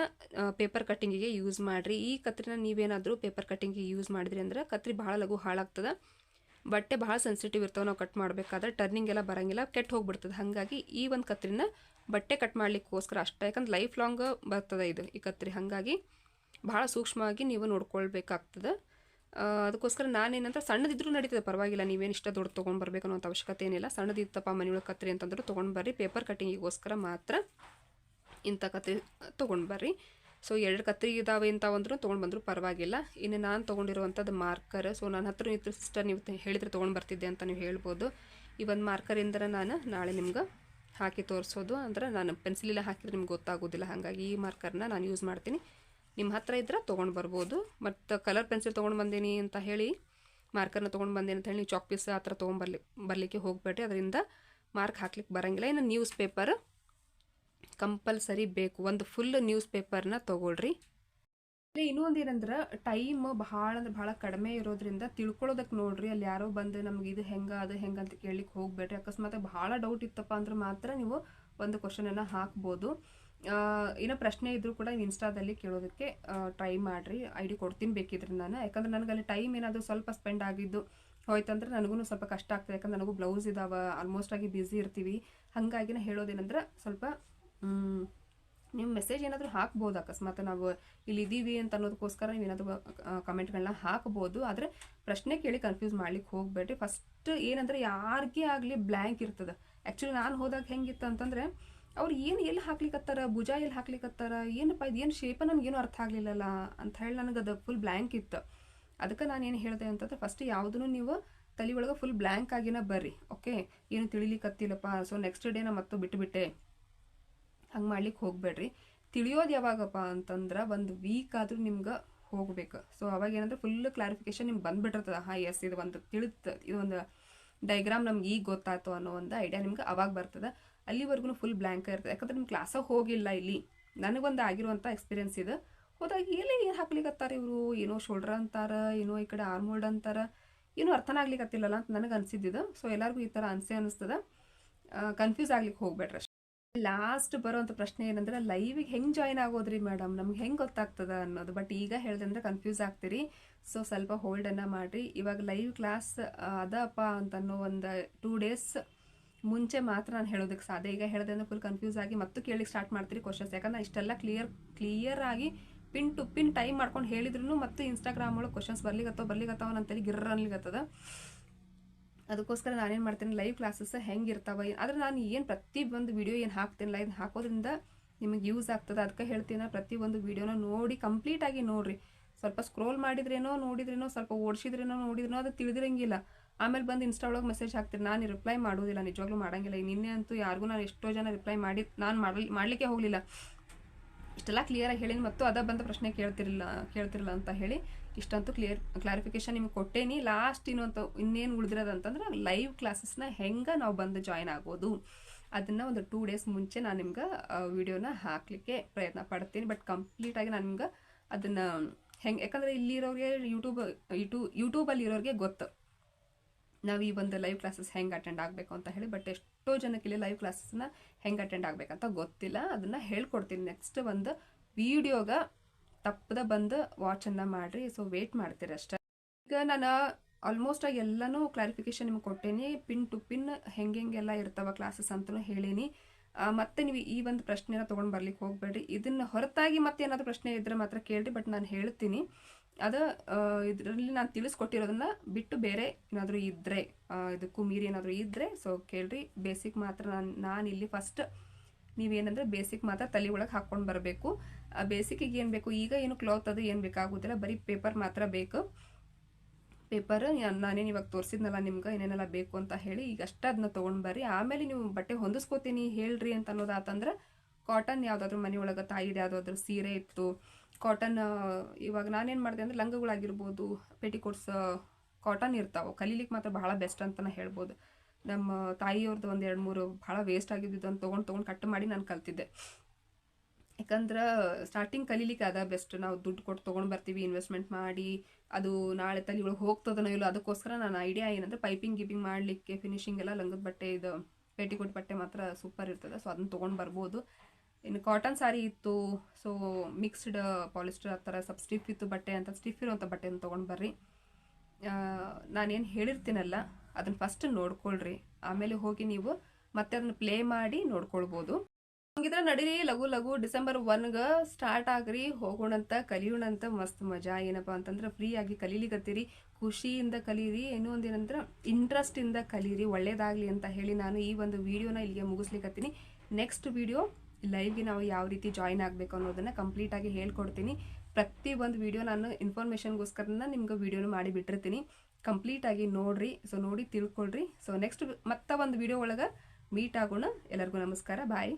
ಪೇಪರ್ ಕಟ್ಟಿಂಗಿಗೆ ಯೂಸ್ ಮಾಡಿರಿ. ಈ ಕತ್ರಿನ ನೀವೇನಾದರೂ ಪೇಪರ್ ಕಟ್ಟಿಂಗಿಗೆ ಯೂಸ್ ಮಾಡಿದ್ರಿ ಅಂದ್ರೆ ಕತ್ರಿ ಭಾಳ ಲಘು ಹಾಳಾಗ್ತದೆ. ಬಟ್ಟೆ ಭಾಳ ಸೆನ್ಸಿಟಿವ್ ಇರ್ತಾವೆ, ನಾವು ಕಟ್ ಮಾಡಬೇಕಾದ್ರೆ ಟರ್ನಿಂಗ್ ಎಲ್ಲ ಬರೋಂಗಿಲ್ಲ, ಕೆಟ್ಟು ಹೋಗ್ಬಿಡ್ತದೆ. ಹಾಗಾಗಿ ಈ ಒಂದು ಕತ್ರಿನ ಬಟ್ಟೆ ಕಟ್ ಮಾಡಲಿಕ್ಕೋಸ್ಕರ ಅಷ್ಟೇ, ಯಾಕಂದ್ರೆ ಲೈಫ್ ಲಾಂಗ್ ಬರ್ತದೆ ಇದು ಈ ಕತ್ರಿ. ಹಾಗಾಗಿ ಭಾಳ ಸೂಕ್ಷ್ಮವಾಗಿ ನೀವು ನೋಡ್ಕೊಳ್ಬೇಕಾಗ್ತದೆ. ಅದಕ್ಕೋಸ್ಕರ ನಾನೇನಂತ ಸಣ್ಣದಿದ್ರೂ ನಡೀತದೆ, ಪರವಾಗಿಲ್ಲ, ನೀವೇನು ಇಷ್ಟ ದೊಡ್ಡ ತೊಗೊಂಡು ಬರಬೇಕು ಅನ್ನೋ ಅವಶ್ಯಕತೆ ಏನಿಲ್ಲ. ಸಣ್ಣದಿತ್ತಪ್ಪ ಮನೆಯೊಳಗೆ ಕತ್ರಿ ಅಂತಂದ್ರೆ ತೊಗೊಂಡು ಬರ್ರಿ. ಪೇಪರ್ ಕಟ್ಟಿಂಗಿಗೋಸ್ಕರ ಮಾತ್ರ ಇಂಥ ಕತ್ರಿ ತೊಗೊಂಡು ಬರ್ರಿ. ಸೊ ಎರಡು ಕತ್ರಿ ಇದಾವೆ ಅಂತ ಅಂದ್ರೂ ತೊಗೊಂಡು ಬಂದರೂ ಪರವಾಗಿಲ್ಲ. ಇನ್ನು ನಾನು ತೊಗೊಂಡಿರುವಂಥದ್ದು ಮಾರ್ಕರ್ ಸೊ ನನ್ನ ಹತ್ರ ಇತ್ತು ಸಿಸ್ಟರ್ ನೀವು ಹೇಳಿದರೆ ತೊಗೊಂಡು ಬರ್ತಿದ್ದೆ ಅಂತ ನೀವು ಹೇಳ್ಬೋದು. ಈ ಒಂದು ಮಾರ್ಕರಿಂದ ನಾನು ನಾಳೆ ನಿಮ್ಗೆ ಹಾಕಿ ತೋರಿಸೋದು. ಅಂದ್ರೆ ನಾನು ಪೆನ್ಸಿಲೆಲ್ಲ ಹಾಕಿದ್ರೆ ನಿಮ್ಗೆ ಗೊತ್ತಾಗೋದಿಲ್ಲ. ಹಾಗಾಗಿ ಈ ಮಾರ್ಕರ್ನ ನಾನು ಯೂಸ್ ಮಾಡ್ತೀನಿ. ನಿಮ್ಮ ಹತ್ರ ಇದ್ರೆ ತೊಗೊಂಡು ಬರ್ಬೋದು. ಮತ್ತು ಕಲರ್ ಪೆನ್ಸಿಲ್ ತೊಗೊಂಡು ಬಂದೀನಿ ಅಂತ ಹೇಳಿ ಮಾರ್ಕರ್ನ ತೊಗೊಂಡು ಬಂದೇನೆ ಅಂತ ಹೇಳಿ ನೀವು ಚಾಕ್ ಪೀಸ್ ಆ ಥರ ತೊಗೊಂಡ್ಬರ್ಲಿ ಬರಲಿಕ್ಕೆ ಹೋಗಬೇಡಿ ಅದರಿಂದ ಮಾರ್ಕ್ ಹಾಕ್ಲಿಕ್ಕೆ ಬರೋಂಗಿಲ್ಲ. ಇನ್ನು ನ್ಯೂಸ್ ಪೇಪರ್ ಕಂಪಲ್ಸರಿ ಬೇಕು. ಒಂದು ಫುಲ್ ನ್ಯೂಸ್ ಪೇಪರ್ನ ತೊಗೊಳ್ರಿ. ಇನ್ನೊಂದು ಏನಂದ್ರೆ ಟೈಮ್ ಭಾಳ ಅಂದ್ರೆ ಭಾಳ ಕಡಿಮೆ ಇರೋದ್ರಿಂದ ತಿಳ್ಕೊಳ್ಳೋದಕ್ಕೆ ನೋಡ್ರಿ. ಅಲ್ಲಿ ಯಾರೋ ಬಂದು ನಮ್ಗೆ ಇದು ಹೆಂಗೆ, ಅದು ಹೆಂಗೆ ಅಂತ ಕೇಳಲಿಕ್ಕೆ ಹೋಗ್ಬೇಡ್ರಿ. ಅಕಸ್ಮಾತ್ ಭಾಳ ಡೌಟ್ ಇತ್ತಪ್ಪ ಅಂದ್ರೆ ಮಾತ್ರ ನೀವು ಒಂದು ಕ್ವಶನನ್ನು ಹಾಕ್ಬೋದು. ಏನೋ ಪ್ರಶ್ನೆ ಇದ್ರೂ ಕೂಡ ಇನ್ಸ್ಟಾದಲ್ಲಿ ಕೇಳೋದಕ್ಕೆ ಟ್ರೈ ಮಾಡಿರಿ. ಐ ಡಿ ಕೊಡ್ತೀನಿ ಬೇಕಿದ್ರೆ ನಾನು. ಯಾಕಂದ್ರೆ ನನಗೆ ಅಲ್ಲಿ ಟೈಮ್ ಏನಾದರೂ ಸ್ವಲ್ಪ ಸ್ಪೆಂಡ್ ಆಗಿದ್ದು ಹೋಯ್ತಂದ್ರೆ ನನಗೂ ಸ್ವಲ್ಪ ಕಷ್ಟ ಆಗ್ತದೆ. ಯಾಕಂದ್ರೆ ನನಗೂ ಬ್ಲೌಸ್ ಇದಾವೆ ಆಲ್ಮೋಸ್ಟ್ ಆಗಿ ಬ್ಯುಸಿ ಇರ್ತೀವಿ. ಹಾಗಾಗಿ ಹೇಳೋದೇನಂದ್ರೆ, ಸ್ವಲ್ಪ ನೀವು ಮೆಸೇಜ್ ಏನಾದರೂ ಹಾಕ್ಬೋದು ಅಕಸ್ಮಾತ್ ನಾವು ಇಲ್ಲಿ ಇದ್ದೀವಿ ಅಂತ ಅನ್ನೋದಕ್ಕೋಸ್ಕರ ನೀವು ಏನಾದರೂ ಕಮೆಂಟ್ಗಳನ್ನ ಹಾಕ್ಬೋದು. ಆದರೆ ಪ್ರಶ್ನೆ ಕೇಳಿ ಕನ್ಫ್ಯೂಸ್ ಮಾಡ್ಲಿಕ್ಕೆ ಹೋಗಬೇಡ್ರಿ. ಫಸ್ಟ್ ಏನಂದ್ರೆ ಯಾರಿಗೇ ಆಗಲಿ ಬ್ಲ್ಯಾಂಕ್ ಇರ್ತದೆ. ಆ್ಯಕ್ಚುಲಿ ನಾನು ಹೋದಾಗ ಹೆಂಗಿತ್ತು ಅಂತಂದರೆ ಅವ್ರು ಏನು ಎಲ್ಲಿ ಹಾಕ್ಲಿಕ್ಕತ್ತಾರ ಭುಜ ಎಲ್ಲಿ ಹಾಕ್ಲಿಕ್ಕತ್ತಾರ ಏನಪ್ಪ ಇದು? ಏನು ಶೇಪ ನನಗೇನು ಅರ್ಥ ಆಗಲಿಲ್ಲಲ್ಲ ಅಂತ ಹೇಳಿ ನನಗೆ ಅದು ಫುಲ್ ಬ್ಲ್ಯಾಂಕ್ ಇತ್ತು. ಅದಕ್ಕೆ ನಾನು ಏನು ಹೇಳಿದೆ ಅಂತಂದ್ರೆ ಫಸ್ಟ್ ಯಾವುದನ್ನು ನೀವು ತಲೆ ಒಳಗೆ ಫುಲ್ ಬ್ಲ್ಯಾಂಕ್ ಆಗಿನ ಬರ್ರಿ. ಓಕೆ ಏನು ತಿಳಿಲಿಕ್ಕತ್ತಿಲ್ಲಪ್ಪ ಸೊ ನೆಕ್ಸ್ಟ್ ಡೇ ನಾ ಮತ್ತು ಬಿಟ್ಟುಬಿಟ್ಟೆ ಹಂಗೆ ಮಾಡ್ಲಿಕ್ಕೆ ಹೋಗಬೇಡ್ರಿ. ತಿಳಿಯೋದು ಯಾವಾಗಪ್ಪ ಅಂತಂದ್ರೆ ಒಂದು ವೀಕ್ ಆದರೂ ನಿಮ್ಗೆ ಹೋಗ್ಬೇಕು. ಸೊ ಅವಾಗ ಏನಂದ್ರೆ ಫುಲ್ ಕ್ಲಾರಿಫಿಕೇಶನ್ ನಿಮ್ಗೆ ಬಂದ್ಬಿಟ್ಟಿರ್ತದೆ. ಹಾಂ ಎಸ್ ಇದು ಒಂದು ತಿಳಿತ, ಇದು ಒಂದು ಡೈಗ್ರಾಮ್ ನಮ್ಗೆ ಈಗ ಗೊತ್ತಾಯ್ತು ಅನ್ನೋ ಒಂದು ಐಡಿಯಾ ನಿಮ್ಗೆ ಅವಾಗ ಬರ್ತದೆ. ಅಲ್ಲಿವರೆಗೂ ಫುಲ್ ಬ್ಲ್ಯಾಂಕ್ ಇರ್ತದೆ. ಯಾಕಂದ್ರೆ ನಿಮ್ಮ ಕ್ಲಾಸಾಗ ಹೋಗಿಲ್ಲ ಇಲ್ಲಿ. ನನಗೊಂದು ಆಗಿರುವಂಥ ಎಕ್ಸ್ಪೀರಿಯನ್ಸ್ ಇದು. ಹೋದಾಗ ಎಲ್ಲಿ ಏನು ಹಾಕ್ಲಿಕ್ಕತ್ತಾರ ಇವರು? ಏನೋ ಶೋಲ್ಡ್ರ್ ಅಂತಾರ, ಏನೋ ಈ ಕಡೆ ಆರ್ಮೋಲ್ಡ್ ಅಂತಾರೆ, ಏನೋ ಅರ್ಥನ ಆಗ್ಲಿಕ್ಕತ್ತಿಲ್ಲಲ್ಲ ಅಂತ ನನಗೆ ಅನಿಸಿದ್ದು ಸೊ ಎಲ್ಲರಿಗೂ ಈ ಥರ ಅನ್ಸೆ ಅನ್ನಿಸ್ತದೆ ಕನ್ಫ್ಯೂಸ್ ಆಗ್ಲಿಕ್ಕೆ ಹೋಗ್ಬೇಡ್ರಿ ಲಾಸ್ಟ್ ಬರೋವಂಥ ಪ್ರಶ್ನೆ ಏನಂದ್ರೆ ಲೈವಿಗೆ ಹೆಂಗೆ ಜಾಯ್ನ್ ಆಗೋದ್ರಿ ಮೇಡಮ್ ನಮ್ಗೆ ಹೆಂಗೆ ಗೊತ್ತಾಗ್ತದ ಅನ್ನೋದು. ಬಟ್ ಈಗ ಹೇಳಿದೆ ಅಂದ್ರೆ ಕನ್ಫ್ಯೂಸ್ ಆಗ್ತೀರಿ. ಸೊ ಸ್ವಲ್ಪ ಹೋಲ್ಡನ್ನು ಮಾಡಿರಿ. ಇವಾಗ ಲೈವ್ ಕ್ಲಾಸ್ ಅದಪ್ಪ ಅಂತನ್ನೋ ಒಂದು ಟೂ ಡೇಸ್ ಮುಂಚೆ ಮಾತ್ರ ನಾನು ಹೇಳೋದಕ್ಕೆ ಸಾಧ್ಯ. ಈಗ ಹೇಳಿದೆ ಅಂದ್ರೆ ಫುಲ್ ಕನ್ಫ್ಯೂಸ್ ಆಗಿ ಮತ್ತು ಕೇಳಿಕ್ಕೆ ಸ್ಟಾರ್ಟ್ ಮಾಡ್ತೀರಿ ಕ್ವಶನ್ಸ್ ಯಾಕಂದ್ರೆ ಇಷ್ಟೆಲ್ಲ ಕ್ಲಿಯರ್ ಕ್ಲಿಯರ್ ಆಗಿ ಪಿನ್ ಟು ಪಿನ್ ಟೈಮ್ ಮಾಡ್ಕೊಂಡು ಹೇಳಿದ್ರು ಮತ್ತು ಇನ್ಸ್ಟಾಗ್ರಾಮ್ ಒಳಗೆ ಕ್ವಶನ್ಸ್ ಬರ್ಲಿಗತ್ತವ ಬರ್ಲಿಕ್ಕೆ ಅಂತೇಳಿ ಗಿರ್ರ ಅನ್ಲಿಗತ್ತದ ಅದಕ್ಕೋಸ್ಕರ ನಾನೇನು ಮಾಡ್ತೀನಿ ಲೈವ್ ಕ್ಲಾಸಸ್ ಹೆಂಗೆ ಇರ್ತಾವೆ ಆದ್ರೆ ನಾನು ಏನು ಪ್ರತಿ ಒಂದು ವಿಡಿಯೋ ಏನು ಹಾಕ್ತೀನಿ ಲೈವ್ ಹಾಕೋದ್ರಿಂದ ನಿಮಗೆ ಯೂಸ್ ಆಗ್ತದೆ. ಅದಕ್ಕೆ ಹೇಳ್ತೀನಿ ಪ್ರತಿ ಒಂದು ವಿಡಿಯೋನ ನೋಡಿ ಕಂಪ್ಲೀಟಾಗಿ ನೋಡಿರಿ. ಸ್ವಲ್ಪ ಸ್ಕ್ರೋಲ್ ಮಾಡಿದ್ರೇನೋ, ನೋಡಿದ್ರೇನೋ, ಸ್ವಲ್ಪ ಓಡಿಸಿದ್ರೇನೋ, ನೋಡಿದ್ರೇನೋ, ಅದು ತಿಳಿದಿರಂಗಿಲ್ಲ. ಆಮೇಲೆ ಬಂದು ಇನ್ಸ್ಟಾ ಒಳಗೆ ಮೆಸೇಜ್ ಹಾಕ್ತೀನಿ. ನಾನು ರಿಪ್ಲೈ ಮಾಡೋದಿಲ್ಲ, ನಿಜವಾಗ್ಲೂ ಮಾಡಂಗಿಲ್ಲ. ನಿನ್ನೆ ಅಂತೂ ಯಾರಿಗೂ ನಾನು ಎಷ್ಟೋ ಜನ ರಿಪ್ಲೈ ಮಾಡಿ, ನಾನು ಮಾಡಲಿ ಮಾಡಲಿಕ್ಕೆ ಹೋಗಲಿಲ್ಲ. ಇಷ್ಟೆಲ್ಲ ಕ್ಲಿಯರಾಗಿ ಹೇಳಿ ಮತ್ತು ಅದ ಬಂದ ಪ್ರಶ್ನೆ ಕೇಳ್ತಿರಲಿಲ್ಲ ಕೇಳ್ತಿರಲ್ಲ ಅಂತ ಹೇಳಿ. ಇಷ್ಟಂತೂ ಕ್ಲಿಯರ್ ಕ್ಲಾರಿಫಿಕೇಶನ್ ನಿಮ್ಗೆ ಕೊಟ್ಟೇನಿ. ಲಾಸ್ಟ್ ಇನ್ನೊಂದು ಇನ್ನೇನು ಉಳಿದಿರೋದಂತಂದ್ರೆ ಲೈವ್ ಕ್ಲಾಸಸ್ನ ಹೆಂಗೆ ನಾವು ಬಂದು ಜಾಯ್ನ್ ಆಗೋದು ಅದನ್ನು ಒಂದು ಟೂ ಡೇಸ್ ಮುಂಚೆ ನಾನು ನಿಮ್ಗೆ ವಿಡಿಯೋನ ಹಾಕಲಿಕ್ಕೆ ಪ್ರಯತ್ನ ಪಡ್ತೀನಿ. ಬಟ್ ಕಂಪ್ಲೀಟಾಗಿ ನಾನು ನಿಮ್ಗೆ ಅದನ್ನು ಹೆಂಗೆ ಯಾಕಂದರೆ ಇಲ್ಲಿರೋರಿಗೆ ಯೂಟ್ಯೂಬ್ ಯೂಟ್ಯೂ ಯೂಟ್ಯೂಬಲ್ಲಿ ಇರೋರಿಗೆ ಗೊತ್ತು. ನಾವು ಈ ಒಂದು ಲೈವ್ ಕ್ಲಾಸಸ್ ಹೆಂಗೆ ಅಟೆಂಡ್ ಆಗಬೇಕು ಅಂತ ಹೇಳಿ. ಬಟ್ ಎಷ್ಟೋ ಜನಕ್ಕೆ ಇಲ್ಲಿ ಲೈವ್ ಕ್ಲಾಸಸ್ನ ಹೆಂಗೆ ಅಟೆಂಡ್ ಆಗಬೇಕಂತ ಗೊತ್ತಿಲ್ಲ. ಅದನ್ನು ಹೇಳ್ಕೊಡ್ತೀನಿ. ನೆಕ್ಸ್ಟ್ ಒಂದು ವಿಡಿಯೋಗ ತಪ್ಪದ ಬಂದು ವಾಚನ್ನು ಮಾಡಿರಿ. ಸೊ ವೇಟ್ ಮಾಡ್ತೀರ ಅಷ್ಟೇ. ಈಗ ನಾನು ಆಲ್ಮೋಸ್ಟ್ ಆಗಿ ಎಲ್ಲನೂ ಕ್ಲಾರಿಫಿಕೇಶನ್ ನಿಮ್ಗೆ ಕೊಟ್ಟೇನಿ. ಪಿನ್ ಟು ಪಿನ್ ಹೆಂಗೆ ಹೆಂಗೆಲ್ಲ ಇರ್ತಾವ ಕ್ಲಾಸಸ್ ಅಂತಲೂ ಹೇಳೇನಿ. ಮತ್ತೆ ನೀವು ಈ ಒಂದು ಪ್ರಶ್ನೆನ ತೊಗೊಂಡು ಬರ್ಲಿಕ್ಕೆ ಹೋಗಬೇಡ್ರಿ. ಇದನ್ನ ಹೊರತಾಗಿ ಮತ್ತೆ ಏನಾದರೂ ಪ್ರಶ್ನೆ ಇದ್ರೆ ಮಾತ್ರ ಕೇಳ್ರಿ ಬಟ್ ನಾನು ಹೇಳ್ತೀನಿ. ಅದು ಇದರಲ್ಲಿ ನಾನು ತಿಳಿಸ್ಕೊಟ್ಟಿರೋದನ್ನ ಬಿಟ್ಟು ಬೇರೆ ಏನಾದರೂ ಇದ್ದರೆ ಇದಕ್ಕೂ ಮೀರಿ ಏನಾದರೂ ಇದ್ದರೆ ಸೊ ಕೇಳ್ರಿ. ಬೇಸಿಕ್ ಮಾತ್ರ ನಾನು ನಾನು ಇಲ್ಲಿ ಫಸ್ಟ್ ನೀವೇನಂದ್ರೆ ಬೇಸಿಕ್ ಮಾತ್ರ ತಲೆ ಒಳಗೆ ಹಾಕ್ಕೊಂಡು ಬರಬೇಕು. ಆ ಏನು ಬೇಕು? ಈಗ ಏನು ಕ್ಲಾತ್ ಅದು ಏನು ಬೇಕಾಗೋದಿಲ್ಲ. ಬರೀ ಪೇಪರ್ ಮಾತ್ರ ಬೇಕು. ಪೇಪರ್ ನಾನೇನು ಇವಾಗ ತೋರಿಸಿದ್ನಲ್ಲ ನಿಮ್ಗೆ ಏನೇನೆಲ್ಲ ಬೇಕು ಅಂತ ಹೇಳಿ ಈಗ ಅಷ್ಟೇ ಅದನ್ನ ತೊಗೊಂಡು ಬರ್ರಿ. ಆಮೇಲೆ ನೀವು ಬಟ್ಟೆ ಹೊಂದಿಸ್ಕೋತೀನಿ ಹೇಳ್ರಿ ಅಂತ ಅನ್ನೋದಾತಂದ್ರೆ ಕಾಟನ್ ಯಾವುದಾದ್ರೂ ತಾಯಿ ತಾಯಿದು ಯಾವುದಾದ್ರೂ ಸೀರೆ ಇತ್ತು. ಕಾಟನ್ ಇವಾಗ ನಾನೇನು ಮಾಡಿದೆ ಅಂದರೆ ಲಂಗಗಳಾಗಿರ್ಬೋದು, ಪೆಟಿಕೋಟ್ಸ್ ಕಾಟನ್ ಇರ್ತಾವೆ. ಕಲೀಲಿಕ್ಕೆ ಮಾತ್ರ ಬಹಳ ಬೆಸ್ಟ್ ಅಂತಲೇ ಹೇಳ್ಬೋದು. ನಮ್ಮ ತಾಯಿಯವ್ರದ್ದು ಒಂದು ಎರಡು ಮೂರು ಭಾಳ ವೇಸ್ಟ್ ಆಗಿದ್ದಿದ್ದನ್ನು ತೊಗೊಂಡು ತೊಗೊಂಡು ಕಟ್ ಮಾಡಿ ನಾನು ಕಲ್ತಿದ್ದೆ. ಯಾಕಂದ್ರೆ ಸ್ಟಾರ್ಟಿಂಗ್ ಕಲೀಲಿಕ್ಕೆ ಅದ ಬೆಸ್ಟ್ ನಾವು ದುಡ್ಡು ಕೊಟ್ಟು ತೊಗೊಂಡು ಬರ್ತೀವಿ ಇನ್ವೆಸ್ಟ್ಮೆಂಟ್ ಮಾಡಿ, ಅದು ನಾಳೆ ತಲೆ ಒಳಗೆ ಹೋಗ್ತದನೋ ಇಲ್ಲ ಅದಕ್ಕೋಸ್ಕರ ನಾನು ಐಡಿಯಾ ಏನಂದ್ರೆ ಪೈಪಿಂಗ್ ಗಿಪಿಂಗ್ ಮಾಡಲಿಕ್ಕೆ ಫಿನಿಶಿಂಗ್ ಎಲ್ಲ ಲಂಗದ ಬಟ್ಟೆ ಇದು ಪೇಟಿಕೋಟ್ ಬಟ್ಟೆ ಮಾತ್ರ ಸೂಪರ್ ಇರ್ತದೆ ಸೊ ಅದನ್ನ ತೊಗೊಂಡು ಬರ್ಬೋದು. ಇನ್ನು ಕಾಟನ್ ಸಾರಿ ಇತ್ತು ಸೊ ಮಿಕ್ಸ್ಡ್ ಪಾಲಿಸ್ಟರ್ ಆ ಥರ ಸ್ವಲ್ಪ ಸ್ಟಿಫ್ ಇತ್ತು ಬಟ್ಟೆ ಅಂತ ಸ್ಟಿಫ್ ಇರುವಂಥ ಬಟ್ಟೆನ ತೊಗೊಂಡು ಬರ್ರಿ. ನಾನೇನು ಹೇಳಿರ್ತೀನಲ್ಲ ಅದನ್ನ ಫಸ್ಟ್ ನೋಡ್ಕೊಳ್ರಿ. ಆಮೇಲೆ ಹೋಗಿ ನೀವು ಮತ್ತೆ ಅದನ್ನ ಪ್ಲೇ ಮಾಡಿ ನೋಡ್ಕೊಳ್ಬೋದು. ಹಂಗಿದ್ರೆ ನಡೀರಿ ಲಘು ಲಘು ಡಿಸೆಂಬರ್ ಒನ್ಗ ಸ್ಟಾರ್ಟ್ ಆಗ್ರಿ, ಹೋಗೋಣಂತ, ಕಲಿಯೋಣಂತ, ಮಸ್ತ್ ಮಜಾ. ಏನಪ್ಪಾ ಅಂತಂದ್ರೆ ಫ್ರೀ ಆಗಿ ಖುಷಿಯಿಂದ ಕಲೀರಿ, ಏನು ಒಂದೇನಂದ್ರೆ ಇಂಟ್ರೆಸ್ಟ್ ಇಂದ ಕಲೀರಿ, ಒಳ್ಳೇದಾಗ್ಲಿ ಅಂತ ಹೇಳಿ ನಾನು ಈ ಒಂದು ವಿಡಿಯೋನ ಇಲ್ಲಿಗೆ ಮುಗಿಸ್ಲಿಕತ್ತೀನಿ. ನೆಕ್ಸ್ಟ್ ವಿಡಿಯೋ ಲೈವ್ಗೆ ನಾವು ಯಾವ ರೀತಿ ಜಾಯಿನ್ ಆಗಬೇಕು ಅನ್ನೋದನ್ನ ಕಂಪ್ಲೀಟ್ ಆಗಿ ಹೇಳ್ಕೊಡ್ತೀನಿ. ಪ್ರತಿ ಒಂದು ವಿಡಿಯೋ ನಾನು ಇನ್ಫಾರ್ಮೇಷನ್ಗೋಸ್ಕರನ ನಿಮ್ಗೆ ವಿಡಿಯೋನ ಮಾಡಿ ಬಿಟ್ಟಿರ್ತೀನಿ. ಕಂಪ್ಲೀಟ್ ಆಗಿ ನೋಡ್ರಿ ಸೊ ನೋಡಿ ತಿಳ್ಕೊಳ್ರಿ. ಸೊ ನೆಕ್ಸ್ಟ್ ಮತ್ತೆ ಒಂದು ವಿಡಿಯೋ ಒಳಗೆ ಮೀಟ್ ಆಗೋಣ. ಎಲ್ಲರಿಗೂ ನಮಸ್ಕಾರ ಬಾಯ್